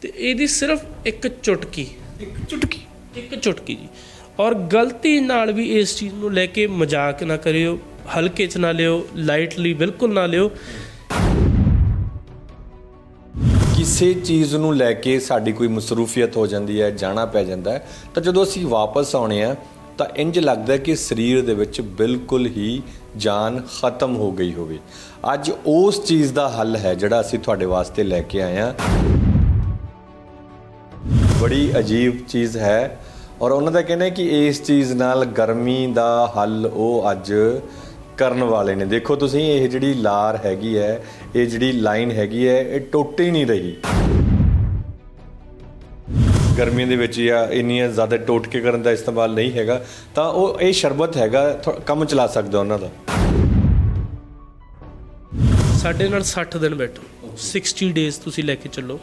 ਤੇ ਇਹਦੀ ਸਿਰਫ ਇੱਕ ਚੁਟਕੀ। ਇੱਕ ਚੁਟਕੀ? ਇੱਕ ਚੁਟਕੀ ਜੀ। ਔਰ ਗਲਤੀ ਨਾਲ ਵੀ ਇਸ ਚੀਜ਼ ਨੂੰ ਲੈ ਕੇ ਮਜ਼ਾਕ ਨਾ ਕਰਿਓ ਹਲਕੇ ਚ ਨਾ ਲਿਓ ਲਾਈਟਲੀ ਬਿਲਕੁਲ ਨਾ ਲਿਓ। ਕਿਸੇ ਚੀਜ਼ ਨੂੰ ਲੈ ਕੇ ਸਾਡੀ ਕੋਈ ਮਸਰੂਫੀਅਤ ਹੋ ਜਾਂਦੀ ਹੈ ਜਾਣਾ ਪੈ ਜਾਂਦਾ ਹੈ ਤਾਂ ਜਦੋਂ ਅਸੀਂ ਵਾਪਸ ਆਉਣੇ ਆ ਤਾਂ ਇੰਜ ਲੱਗਦਾ ਕਿ ਸਰੀਰ ਦੇ ਵਿੱਚ ਬਿਲਕੁਲ ਹੀ ਜਾਨ ਖਤਮ ਹੋ ਗਈ ਹੋਵੇ। ਅੱਜ ਉਸ ਚੀਜ਼ ਦਾ ਹੱਲ ਹੈ ਜਿਹੜਾ ਅਸੀਂ ਤੁਹਾਡੇ ਵਾਸਤੇ ਲੈ ਕੇ ਆਏ ਹਾਂ। ਬੜੀ ਅਜੀਬ ਚੀਜ਼ ਹੈ ਔਰ ਉਹਨਾਂ ਦਾ ਕਹਿਣਾ ਹੈ ਕਿ ਇਸ ਚੀਜ਼ ਨਾਲ ਗਰਮੀ ਦਾ ਹੱਲ ਉਹ ਅੱਜ ਕਰਨ ਵਾਲੇ ਨੇ। ਦੇਖੋ ਤੁਸੀਂ ਇਹ ਜਿਹੜੀ ਲਾਰ ਹੈਗੀ ਹੈ ਇਹ ਜਿਹੜੀ ਲਾਈਨ ਹੈਗੀ ਹੈ ਇਹ ਟੁੱਟ ਹੀ ਨਹੀਂ ਰਹੀ। ਗਰਮੀ ਦੇ ਵਿੱਚ ਜਾਂ ਇੰਨੀਆਂ ਜ਼ਿਆਦਾ ਟੋਟ ਕੇ ਕਰਨ ਦਾ ਇਸਤੇਮਾਲ ਨਹੀਂ ਹੈਗਾ ਤਾਂ ਉਹ ਇਹ ਸ਼ਰਬਤ ਹੈਗਾ ਕੰਮ ਚਲਾ ਸਕਦਾ ਉਹਨਾਂ ਦਾ। ਸਾਡੇ ਨਾਲ 60 ਦਿਨ ਬੈਠੋ। 60 ਡੇਜ਼ ਤੁਸੀਂ ਲੈ ਕੇ ਚੱਲੋ।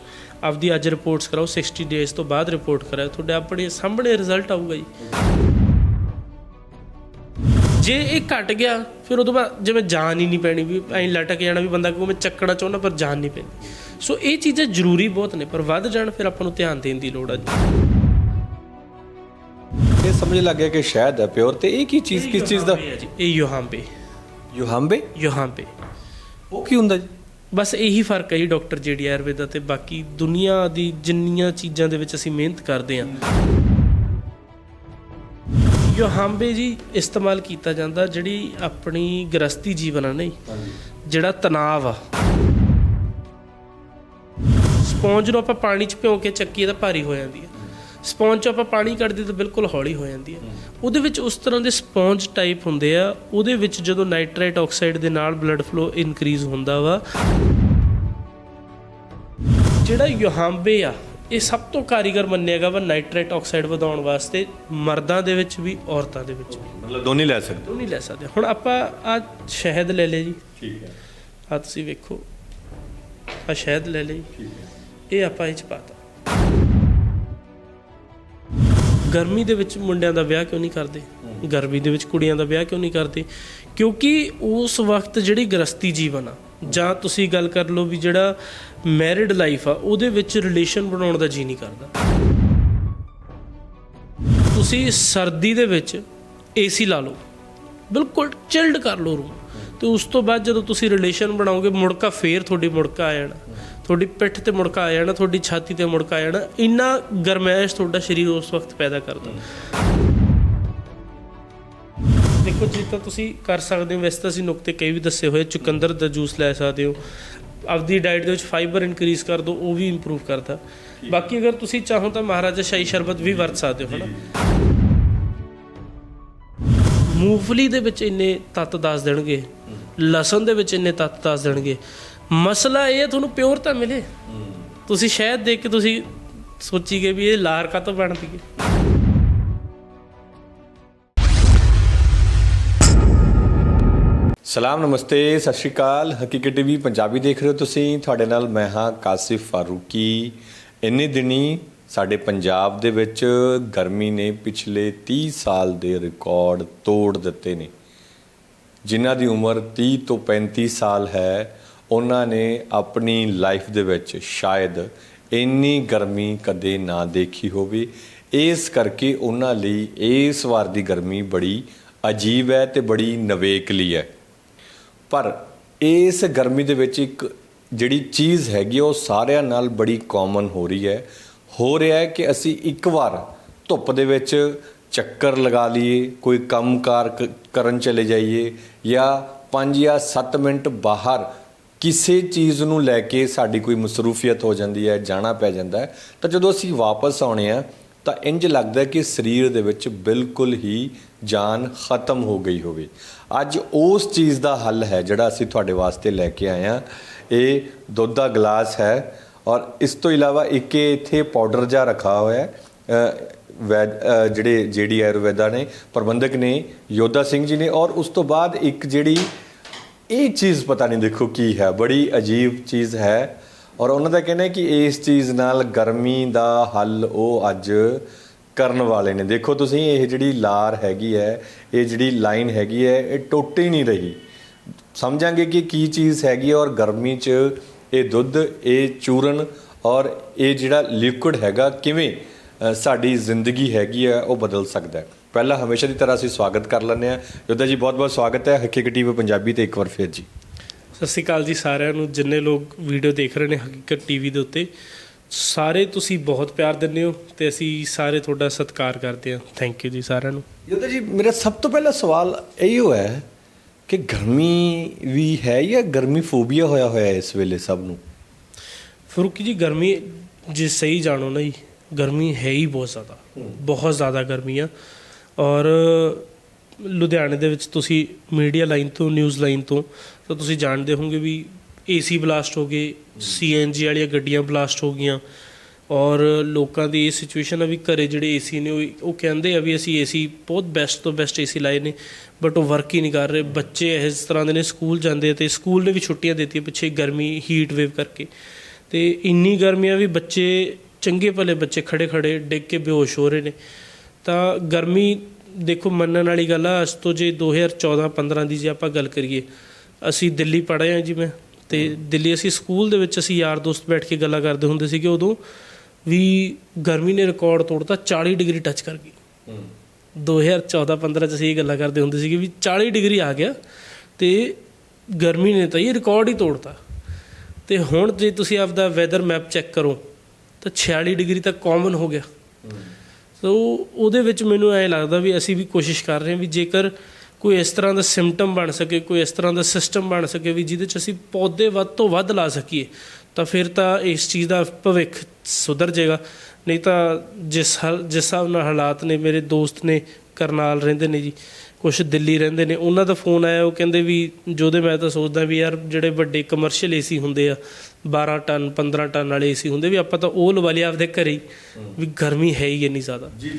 ਆਪਦੀ ਅੱਜ ਰਿਪੋਰਟਸ ਕਰਾਓ 60 ਡੇਜ਼ ਤੋਂ ਬਾਅਦ ਰਿਪੋਰਟ ਕਰਾਓ ਤੁਹਾਡੇ ਆਪਣੇ ਸਾਹਮਣੇ ਰਿਜ਼ਲਟ ਆਊਗਾ ਜੀ। ਜੇ ਇਹ ਘਟ ਗਿਆ ਫਿਰ ਉਦੋਂ ਬਾਅਦ ਜਿਵੇਂ ਜਾਨ ਹੀ ਨਹੀਂ ਪੈਣੀ ਵੀ ਐਂ ਲਟਕ ਜਾਣਾ ਵੀ ਬੰਦਾ ਕਹੋ ਮੈਂ ਚੱਕਣਾ ਚਾਹੁੰਦਾ ਪਰ ਜਾਨ ਨਹੀਂ ਪੈਂਦੀ ਸੋ ਇਹ ਚੀਜ਼ਾਂ ਜ਼ਰੂਰੀ ਬਹੁਤ ਨੇ ਪਰ ਵੱਧ ਜਾਣ ਫਿਰ ਆਪਾਂ ਨੂੰ ਧਿਆਨ ਦੇਣ ਦੀ ਲੋੜ ਆ ਜੀ। ਇਹ ਸਮਝ ਲੱਗ ਗਿਆ ਕਿ ਸ਼ਾਇਦ ਹੈ ਪਿਓਰ ਤੇ ਇਹ ਕੀ ਚੀਜ਼ ਕਿਸ ਚੀਜ਼ ਦਾ? ਇਹ ਯੋਹਾਂਬੇ। ਯੁਹਾਂਬੇ? ਯੋਹਾਂਬੇ। ਉਹ ਕੀ ਹੁੰਦਾ ਜੀ? ਬਸ ਇਹੀ ਫ਼ਰਕ ਹੈ ਜੀ ਡਾਕਟਰ ਜੀਡੀ ਆਯੁਰਵੇਦਾ ਤੇ ਬਾਕੀ ਦੁਨੀਆ ਦੀ ਜਿੰਨੀਆਂ ਚੀਜ਼ਾਂ ਦੇ ਵਿੱਚ ਅਸੀਂ ਮਿਹਨਤ ਕਰਦੇ ਹਾਂ। ਯੋਹਾਂਬੇ ਜੀ ਇਸਤੇਮਾਲ ਕੀਤਾ ਜਾਂਦਾ ਜਿਹੜੀ ਆਪਣੀ ਗ੍ਰਸਤੀ ਜੀਵਨ ਆ ਨਹੀਂ? ਜਿਹੜਾ ਤਣਾਅ ਆ ਸਪੌਂਜ ਨੂੰ ਆਪਾਂ ਪਾਣੀ 'ਚ ਭਿਓ ਕੇ ਚੱਕੀ ਤਾਂ ਭਾਰੀ ਹੋ ਜਾਂਦੀ ਹੈ। ਸਪੌਂਜ 'ਚ ਆਪਾਂ ਪਾਣੀ ਕੱਢਦੇ ਤਾਂ ਬਿਲਕੁਲ ਹੌਲੀ ਹੋ ਜਾਂਦੀ ਹੈ। ਉਹਦੇ ਵਿੱਚ ਉਸ ਤਰ੍ਹਾਂ ਦੇ ਸਪੌਂਜ ਟਾਈਪ ਹੁੰਦੇ ਆ। ਉਹਦੇ ਵਿੱਚ ਜਦੋਂ ਨਾਈਟ੍ਰੇਟ ਆਕਸਾਈਡ ਦੇ ਨਾਲ ਬਲੱਡ ਫਲੋ ਇਨਕਰੀਜ਼ ਹੁੰਦਾ ਵਾ ਜਿਹੜਾ ਯੋਹਾਂਬੇ ਆ ਇਹ ਸਭ ਤੋਂ ਕਾਰੀਗਰ ਮੰਨਿਆ ਗਿਆ ਵਾ ਨਾਈਟ੍ਰੇਟ ਆਕਸਾਈਡ ਵਧਾਉਣ ਵਾਸਤੇ ਮਰਦਾਂ ਦੇ ਵਿੱਚ ਵੀ ਔਰਤਾਂ ਦੇ ਵਿੱਚ ਵੀ। ਮਤਲਬ ਦੋਨੇ ਲੈ ਸਕਦੇ। ਨਹੀਂ ਲੈ ਸਕਦੇ ਹੁਣ ਆਪਾਂ ਆ ਸ਼ਹਿਦ ਲੈ ਲਏ ਜੀ। ਠੀਕ ਹੈ। ਆ ਤੁਸੀਂ ਵੇਖੋ। ਆ ਸ਼ਹਿਦ ਲੈ ਲਈ ਇਹ ਆਪਾਂ ਇਹ ਚ ਪਾਤਾ ਗਰਮੀ ਦੇ ਵਿੱਚ ਮੁੰਡਿਆਂ ਦਾ ਵਿਆਹ ਕਿਉਂ ਨਹੀਂ ਕਰਦੇ? ਗਰਮੀ ਦੇ ਵਿੱਚ ਕੁੜੀਆਂ ਦਾ ਵਿਆਹ ਕਿਉਂ ਨਹੀਂ ਕਰਦੇ? ਕਿਉਂਕਿ ਉਸ ਵਕਤ ਜਿਹੜੀ ਗ੍ਰਸਤੀ ਜੀਵਨ ਆ, ਜਾਂ ਤੁਸੀਂ ਗੱਲ ਕਰ ਲਓ ਵੀ ਜਿਹੜਾ ਮੈਰਿਡ ਲਾਈਫ ਆ, ਉਹਦੇ ਵਿੱਚ ਰਿਲੇਸ਼ਨ ਬਣਾਉਣ ਦਾ ਜੀ ਨਹੀਂ ਕਰਦਾ। ਤੁਸੀਂ ਸਰਦੀ ਦੇ ਵਿੱਚ ਏਸੀ ਲਾ ਲਓ। ਬਿਲਕੁਲ ਚਿਲਡ ਕਰ ਲਓ ਰੂਮ ਤੇ ਉਸ ਤੋਂ ਬਾਅਦ ਜਦੋਂ ਤੁਸੀਂ ਰਿਲੇਸ਼ਨ ਬਣਾਓਗੇ, ਮੁੜਕਾ ਫੇਰ ਤੁਹਾਡੀ ਮੁੜਕਾ ਆ ਜਾਣਾ। ਤੁਹਾਡੀ ਪਿੱਠ ਤੇ ਮੁੜਕਾ ਆ ਜਾਣਾ ਤੁਹਾਡੀ ਛਾਤੀ ਤੇ ਮੁੜਕਾ ਆ ਜਾਣਾ ਇੰਨਾ ਗਰਮੈਸ਼ ਤੁਹਾਡਾ ਸਰੀਰ ਉਸ ਵਕਤ ਪੈਦਾ ਕਰਦਾ। ਦੇਖੋ ਜੀ ਤਾਂ ਤੁਸੀਂ ਕਰ ਸਕਦੇ ਹੋ ਵੈਸੇ ਤਾਂ ਅਸੀਂ ਨੁਕਤੇ ਕਈ ਵੀ ਦੱਸੇ ਹੋਏ ਚੁਕੰਦਰ ਦਾ ਜੂਸ ਲੈ ਸਕਦੇ ਹੋ ਆਪਦੀ ਡਾਈਟ ਦੇ ਵਿੱਚ ਫਾਈਬਰ ਇਨਕਰੀਜ਼ ਕਰ ਦਿਓ ਉਹ ਵੀ ਇੰਪਰੂਵ ਕਰਦਾ। ਬਾਕੀ ਅਗਰ ਤੁਸੀਂ ਚਾਹੋ ਤਾਂ ਮਹਾਰਾਜਾ ਸ਼ਾਹੀ ਸ਼ਰਬਤ ਵੀ ਵਰਤ ਸਕਦੇ ਹੋ ਹਨਾ? ਮੂੰਗਫਲੀ ਦੇ ਵਿੱਚ ਇੰਨੇ ਤੱਤ ਦੱਸ ਦੇਣਗੇ ਲਸਣ ਦੇ ਵਿੱਚ ਇੰਨੇ ਤੱਤ ਦੱਸ ਦੇਣਗੇ ਮਸਲਾ ਇਹ ਹੈ, ਤੁਹਾਨੂੰ ਪਿਓਰਤਾ ਮਿਲੇ। ਤੁਸੀਂ ਸ਼ਾਇਦ ਦੇਖ ਕੇ ਤੁਸੀਂ ਸੋਚੀਗੇ ਵੀ ਇਹ ਲਾਰ ਕਾਤੋਂ ਬਣਦੀ ਹੈ। ਸਲਾਮ, ਨਮਸਤੇ, ਸਤਿ ਸ਼੍ਰੀ ਅਕਾਲ। ਹਕੀਕਤ ਟੀਵੀ ਪੰਜਾਬੀ ਦੇਖ ਰਹੇ ਹੋ ਤੁਸੀਂ। ਤੁਹਾਡੇ ਨਾਲ ਮੈਂ ਹਾਂ ਕਾਸਿਫ ਫਾਰੂਕੀ। ਇੰਨੇ ਦਿਨੀ ਸਾਡੇ ਪੰਜਾਬ ਦੇ ਵਿੱਚ ਗਰਮੀ ਨੇ ਪਿਛਲੇ 30 ਸਾਲ ਦੇ ਰਿਕਾਰਡ ਤੋੜ ਦਿੱਤੇ ਨੇ। ਜਿਨ੍ਹਾਂ ਦੀ ਉਮਰ 30 ਤੋਂ 35 ਸਾਲ ਹੈ ਉਹਨਾਂ ਨੇ ਆਪਣੀ ਲਾਈਫ ਦੇ ਵਿੱਚ ਸ਼ਾਇਦ ਇੰਨੀ ਗਰਮੀ ਕਦੇ ਨਾ ਦੇਖੀ ਹੋਵੇ। ਇਸ ਕਰਕੇ ਉਹਨਾਂ ਲਈ ਇਸ ਵਾਰ ਦੀ ਗਰਮੀ ਬੜੀ ਅਜੀਬ ਹੈ ਤੇ ਬੜੀ ਨਵੇਕਲੀ ਹੈ। ਪਰ ਇਸ ਗਰਮੀ ਦੇ ਵਿੱਚ ਇੱਕ ਜਿਹੜੀ ਚੀਜ਼ ਹੈਗੀ ਉਹ ਸਾਰਿਆਂ ਨਾਲ ਬੜੀ ਕਾਮਨ ਹੋ ਰਹੀ ਹੈ। ਹੋ ਰਿਹਾ ਹੈ ਕਿ ਅਸੀਂ ਇੱਕ ਵਾਰ ਧੁੱਪ ਦੇ ਵਿੱਚ ਚੱਕਰ ਲਗਾ ਲਈਏ, ਕੋਈ ਕੰਮਕਾਰ ਕ- ਕਰਨ ਚਲੇ ਜਾਈਏ ਜਾਂ 5 ਜਾਂ 7 ਮਿੰਟ ਬਾਹਰ ਕਿਸੇ ਚੀਜ਼ ਨੂੰ ਲੈ ਕੇ ਸਾਡੀ ਕੋਈ ਮਸਰੂਫੀਅਤ ਹੋ ਜਾਂਦੀ ਹੈ ਜਾਣਾ ਪੈ ਜਾਂਦਾ ਹੈ ਤਾਂ ਜਦੋਂ ਅਸੀਂ ਵਾਪਸ ਆਉਣੇ ਆ ਤਾਂ ਇੰਜ ਲੱਗਦਾ ਕਿ ਸਰੀਰ ਦੇ ਵਿੱਚ ਬਿਲਕੁਲ ਹੀ ਜਾਨ ਖਤਮ ਹੋ ਗਈ ਹੋਵੇ। ਅੱਜ ਉਸ ਚੀਜ਼ ਦਾ ਹੱਲ ਹੈ ਜਿਹੜਾ ਅਸੀਂ ਤੁਹਾਡੇ ਵਾਸਤੇ ਲੈ ਕੇ ਆਏ ਆ ਇਹ ਦੁੱਧ ਦਾ ਗਲਾਸ ਹੈ ਔਰ ਇਸ ਤੋਂ ਇਲਾਵਾ ਇੱਕ ਇਹ ਇੱਥੇ ਪਾਊਡਰ ਜਿਹਾ ਰੱਖਾ ਹੋਇਆ ਹੈ। ਵੈਦ ਅ, ਜਿਹੜੇ ਜਿਹੜੀ ਆਯੁਰਵੇਦਾ ਨੇ ਪ੍ਰਬੰਧਕ ਨੇ ਯੋਧਾ ਸਿੰਘ ਜੀ ਨੇ ਔਰ ਉਸ ਤੋਂ ਬਾਅਦ ਇੱਕ ਜਿਹੜੀ ਇਹ ਚੀਜ਼ ਪਤਾ ਨਹੀਂ ਦੇਖੋ ਕੀ ਹੈ, ਬੜੀ ਅਜੀਬ ਚੀਜ਼ ਹੈ ਔਰ ਉਹਨਾਂ ਦਾ ਕਹਿਣਾ ਹੈ ਕਿ ਇਸ ਚੀਜ਼ ਨਾਲ ਗਰਮੀ ਦਾ ਹੱਲ ਉਹ ਅੱਜ ਕਰਨ ਵਾਲੇ ਨੇ। ਦੇਖੋ ਤੁਸੀਂ, ਇਹ ਜਿਹੜੀ ਲਾਰ ਹੈਗੀ ਹੈ, ਇਹ ਜਿਹੜੀ ਲਾਈਨ ਹੈਗੀ ਹੈ, ਇਹ ਟੁੱਟ ਹੀ ਨਹੀਂ ਰਹੀ। ਸਮਝਾਂਗੇ ਕਿ ਕੀ ਚੀਜ਼ ਹੈਗੀ ਹੈ ਔਰ ਗਰਮੀ 'ਚ ਇਹ ਦੁੱਧ, ਇਹ ਚੂਰਨ ਔਰ ਇਹ ਜਿਹੜਾ ਲਿਕੁਇਡ ਹੈਗਾ, ਕਿਵੇਂ ਸਾਡੀ ਜ਼ਿੰਦਗੀ ਹੈਗੀ ਹੈ, ਉਹ ਬਦਲ ਸਕਦਾ ਹੈ। ਪਹਿਲਾਂ ਹਮੇਸ਼ਾ ਦੀ ਤਰ੍ਹਾਂ ਅਸੀਂ ਸਵਾਗਤ ਕਰ ਲੈਂਦੇ ਆ ਯੋਧਾ ਜੀ ਬਹੁਤ ਬਹੁਤ ਸਵਾਗਤ ਹੈ। ਹਕੀਕਤ ਟੀਵੀ ਪੰਜਾਬੀ ਤੇ ਇੱਕ ਵਾਰ ਫੇਰ ਜੀ। ਸਤਿ ਸ਼੍ਰੀ ਅਕਾਲ ਜੀ ਸਾਰਿਆਂ ਨੂੰ। ਜਿੰਨੇ ਲੋਕ ਵੀਡੀਓ ਦੇਖ ਰਹੇ ਨੇ ਹਕੀਕਤ ਟੀਵੀ ਦੇ ਉੱਤੇ ਸਾਰੇ ਤੁਸੀਂ ਬਹੁਤ ਪਿਆਰ ਦਿੰਦੇ ਹੋ ਤੇ ਅਸੀਂ ਸਾਰੇ ਤੁਹਾਡਾ ਸਤਿਕਾਰ ਕਰਦੇ ਹਾਂ। ਥੈਂਕ ਯੂ ਜੀ ਸਾਰਿਆਂ ਨੂੰ। ਯੋਧਾ ਜੀ ਮੇਰਾ ਸਭ ਤੋਂ ਪਹਿਲਾ ਸਵਾਲ ਇਹੋ ਹੈ ਕਿ ਗਰਮੀ ਵੀ ਹੈ ਜਾਂ ਗਰਮੀ ਫੋਬੀਆ ਹੋਇਆ ਹੋਇਆ ਹੈ ਇਸ ਵੇਲੇ ਸਭ ਨੂੰ? ਫਰੂਕੀ ਜੀ ਗਰਮੀ ਜੇ ਸਹੀ ਜਾਣੋ ਨਾ ਜੀ ਗਰਮੀ ਹੈ ਹੀ ਬਹੁਤ ਜ਼ਿਆਦਾ। ਬਹੁਤ ਜ਼ਿਆਦਾ ਗਰਮੀ ਆ। ਔਰ ਲੁਧਿਆਣੇ ਦੇ ਵਿੱਚ ਤੁਸੀਂ ਮੀਡੀਆ ਲਾਈਨ ਤੋਂ, ਨਿਊਜ਼ ਲਾਈਨ ਤੋਂ, ਤਾਂ ਤੁਸੀਂ ਜਾਣਦੇ ਹੋਵੋਗੇ ਵੀ ਏਸੀ ਬਲਾਸਟ ਹੋ ਗਏ, ਸੀਐਨਜੀ ਵਾਲੀਆਂ ਗੱਡੀਆਂ ਬਲਾਸਟ ਹੋ ਗਈਆਂ, ਔਰ ਲੋਕਾਂ ਦੀ ਇਹ ਸਿਚੁਏਸ਼ਨ ਆ ਵੀ ਘਰੇ ਜਿਹੜੇ ਏਸੀ ਨੇ, ਉਹ ਕਹਿੰਦੇ ਆ ਵੀ ਅਸੀਂ ਏਸੀ ਬਹੁਤ ਬੈਸਟ ਤੋਂ ਬੈਸਟ ਏਸੀ ਲਾਏ ਨੇ ਬਟ ਉਹ ਵਰਕ ਹੀ ਨਹੀਂ ਕਰ ਰਹੇ। ਬੱਚੇ ਇਸ ਤਰ੍ਹਾਂ ਦੇ ਨੇ, ਸਕੂਲ ਜਾਂਦੇ ਤੇ ਸਕੂਲ ਨੇ ਵੀ ਛੁੱਟੀਆਂ ਦਿੱਤੀਆਂ ਪਿੱਛੇ ਗਰਮੀ ਹੀਟ ਵੇਵ ਕਰਕੇ। ਤੇ ਇੰਨੀ ਗਰਮੀ ਆ ਵੀ ਬੱਚੇ, ਚੰਗੇ ਭਲੇ ਬੱਚੇ ਖੜੇ ਖੜੇ ਡਿੱਗ ਕੇ ਬੇਹੋਸ਼ ਹੋ ਰਹੇ ਨੇ। ਤਾਂ ਗਰਮੀ ਦੇਖੋ ਮੰਨਣ ਵਾਲੀ ਗੱਲ ਆ, ਅੱਜ ਤੋਂ ਜੇ 2014 15 ਦੀ ਜੇ ਆਪਾਂ ਗੱਲ ਕਰੀਏ, ਅਸੀਂ ਦਿੱਲੀ ਪੜ੍ਹੇ ਆ ਜਿਵੇਂ ਤੇ ਦਿੱਲੀ ਅਸੀਂ ਸਕੂਲ ਦੇ ਵਿੱਚ ਅਸੀਂ ਯਾਰ ਦੋਸਤ ਬੈਠ ਕੇ ਗੱਲਾਂ ਕਰਦੇ ਹੁੰਦੇ ਸੀਗੇ ਉਦੋਂ, ਵੀ ਗਰਮੀ ਨੇ ਰਿਕਾਰਡ ਤੋੜਤਾ 40 ਡਿਗਰੀ ਟੱਚ ਕਰ ਗਈ। 2014 15 ਚ ਅਸੀਂ ਇਹ ਗੱਲਾਂ ਕਰਦੇ ਹੁੰਦੇ ਸੀਗੇ ਵੀ 40 ਡਿਗਰੀ ਆ ਗਿਆ, ਤੇ ਗਰਮੀ ਨੇ ਤਾਂ ਇਹ ਰਿਕਾਰਡ ਹੀ ਤੋੜਤਾ। ਤੇ ਹੁਣ ਜੇ ਤੁਸੀਂ ਆਪਦਾ ਵੈਦਰ ਮੈਪ ਚੈੱਕ ਕਰੋ, ਤਾਂ 46 ਡਿਗਰੀ ਤੱਕ ਕਾਮਨ ਹੋ ਗਿਆ। ਸੋ ਉਹਦੇ ਵਿੱਚ ਮੈਨੂੰ ਐ ਲੱਗਦਾ ਵੀ ਅਸੀਂ ਵੀ ਕੋਸ਼ਿਸ਼ ਕਰ ਰਹੇ ਹਾਂ ਵੀ ਜੇਕਰ ਕੋਈ ਇਸ ਤਰ੍ਹਾਂ ਦਾ ਸਿੰਪਟਮ ਬਣ ਸਕੇ, ਕੋਈ ਇਸ ਤਰ੍ਹਾਂ ਦਾ ਸਿਸਟਮ ਬਣ ਸਕੇ ਵੀ ਜਿਹਦੇ ਚ ਅਸੀਂ ਪੌਦੇ ਵੱਧ ਤੋਂ ਵੱਧ ਲਾ ਸਕੀਏ, ਤਾਂ ਫਿਰ ਤਾਂ ਇਸ ਚੀਜ਼ ਦਾ ਭਵਿੱਖ ਸੁਧਰ ਜਾਏਗਾ। ਨਹੀਂ ਤਾਂ ਜਿਸ ਹਾਲ- ਜਿਸ ਹਿਸਾਬ ਨਾਲ ਹਾਲਾਤ ਨੇ ਮੇਰੇ ਦੋਸਤ ਨੇ ਕਰਨਾਲ ਰਹਿੰਦੇ ਨੇ ਜੀ ਕੁਝ ਦਿੱਲੀ ਰਹਿੰਦੇ ਨੇ ਉਹਨਾਂ ਦਾ ਫੋਨ ਆਇਆ ਉਹ ਕਹਿੰਦੇ ਵੀ ਜੋਦੇ ਮੈਂ ਤਾਂ ਸੋਚਦਾ ਵੀ ਯਾਰ ਜਿਹੜੇ ਵੱਡੇ ਕਮਰਸ਼ੀਅਲ ਏਸੀ ਹੁੰਦੇ ਆ 12 ਟਨ 15 ਟਨ ਵਾਲੇ ਏਸੀ ਹੁੰਦੇ ਵੀ ਆਪਾਂ ਤਾਂ ਉਹ ਲਵਾ ਲਿਆ ਆਪਦੇ ਘਰੇ ਹੀ ਵੀ ਗਰਮੀ ਹੈ ਹੀ ਇੰਨੀ ਜ਼ਿਆਦਾ। ਜੀ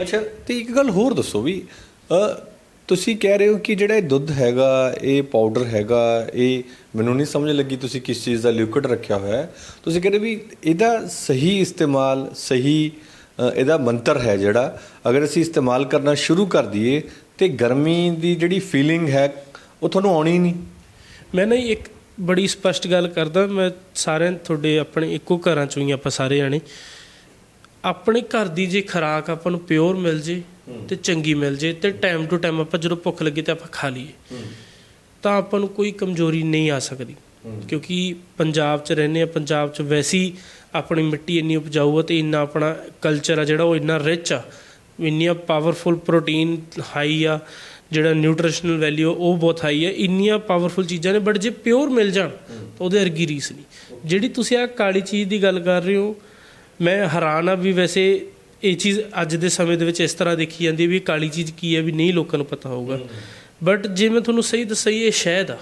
ਅੱਛਾ ਤੇ ਇੱਕ ਗੱਲ ਹੋਰ ਦੱਸੋ ਵੀ ਤੁਸੀਂ ਕਹਿ ਰਹੇ ਹੋ ਕਿ ਜਿਹੜਾ ਇਹ ਦੁੱਧ ਹੈਗਾ ਇਹ ਪਾਊਡਰ ਹੈਗਾ ਇਹ ਮੈਨੂੰ ਨਹੀਂ ਸਮਝ ਲੱਗੀ ਤੁਸੀਂ ਕਿਸ ਚੀਜ਼ ਦਾ ਲਿਕੁਇਡ ਰੱਖਿਆ ਹੋਇਆ ਹੈ। ਤੁਸੀਂ ਕਹਿੰਦੇ ਵੀ ਇਹਦਾ ਸਹੀ ਇਸਤੇਮਾਲ ਸਹੀ ਇਹਦਾ ਮੰਤਰ ਹੈ ਜਿਹੜਾ ਅਗਰ ਅਸੀਂ ਇਸਤੇਮਾਲ ਕਰਨਾ ਸ਼ੁਰੂ ਕਰ ਦਈਏ ਤੇ ਗਰਮੀ ਦੀ ਜਿਹੜੀ ਫੀਲਿੰਗ ਹੈ ਉਹ ਤੁਹਾਨੂੰ ਆਉਣੀ ਨਹੀਂ। ਮੈਂ ਨਾ ਇੱਕ ਬੜੀ ਸਪਸ਼ਟ ਗੱਲ ਕਰਦਾ ਮੈਂ ਸਾਰਿਆਂ ਤੁਹਾਡੇ ਆਪਣੇ ਇੱਕੋ ਘਰਾਂ ਚੋਂ ਹੀ ਆਪਾਂ ਸਾਰੇ ਜਾਣੇ। ਆਪਣੇ ਘਰ ਦੀ ਜੇ ਖੁਰਾਕ ਆਪਾਂ ਨੂੰ ਪਿਓਰ ਮਿਲ ਜੇ ਤੇ ਚੰਗੀ ਮਿਲ ਜੇ ਤੇ ਟਾਈਮ ਟੂ ਟਾਈਮ ਆਪਾਂ ਜਦੋਂ ਭੁੱਖ ਲੱਗੇ ਤੇ ਆਪਾਂ ਖਾ ਲਈਏ। ਤਾਂ ਆਪਾਂ ਨੂੰ ਕੋਈ ਕਮਜ਼ੋਰੀ ਨਹੀਂ ਆ ਸਕਦੀ। ਕਿਉਂਕਿ ਪੰਜਾਬ 'ਚ ਰਹਿੰਦੇ ਆ ਪੰਜਾਬ 'ਚ ਵੈਸੀ ਆਪਣੀ ਮਿੱਟੀ ਇੰਨੀ ਉਪਜਾਊ ਆ ਤੇ ਇੰਨਾ ਆਪਣਾ ਕਲਚਰ ਆ ਜਿਹੜਾ ਉਹ ਇੰਨਾ ਰਿਚ ਆ। ਇੰਨੀਆਂ ਪਾਵਰਫੁਲ ਪ੍ਰੋਟੀਨ ਹਾਈ ਆ ਜਿਹੜਾ ਨਿਊਟ੍ਰੀਸ਼ਨਲ ਵੈਲਿਊ ਉਹ ਬਹੁਤ ਹਾਈ ਹੈ ਇੰਨੀਆਂ ਪਾਵਰਫੁਲ ਚੀਜ਼ਾਂ ਨੇ ਬਟ ਜੇ ਪਿਓਰ ਮਿਲ ਜਾਣ ਤਾਂ ਉਹਦੇ ਵਰਗੀ ਰੀਸ ਨਹੀਂ। ਜਿਹੜੀ ਤੁਸੀਂ ਆ ਕਾਲੀ ਚੀਜ਼ ਦੀ ਗੱਲ ਕਰ ਰਹੇ ਹੋ ਮੈਂ ਹੈਰਾਨ ਆ ਵੀ ਵੈਸੇ ਇਹ ਚੀਜ਼ ਅੱਜ ਦੇ ਸਮੇਂ ਦੇ ਵਿੱਚ ਇਸ ਤਰ੍ਹਾਂ ਦੇਖੀ ਜਾਂਦੀ ਹੈ ਵੀ ਕਾਲੀ ਚੀਜ਼ ਕੀ ਹੈ ਵੀ ਨਹੀਂ ਲੋਕਾਂ ਨੂੰ ਪਤਾ ਹੋਊਗਾ। ਬਟ ਜੇ ਮੈਂ ਤੁਹਾਨੂੰ ਸਹੀ ਦੱਸਾਂ ਇਹ ਸ਼ਹਿਦ ਆ।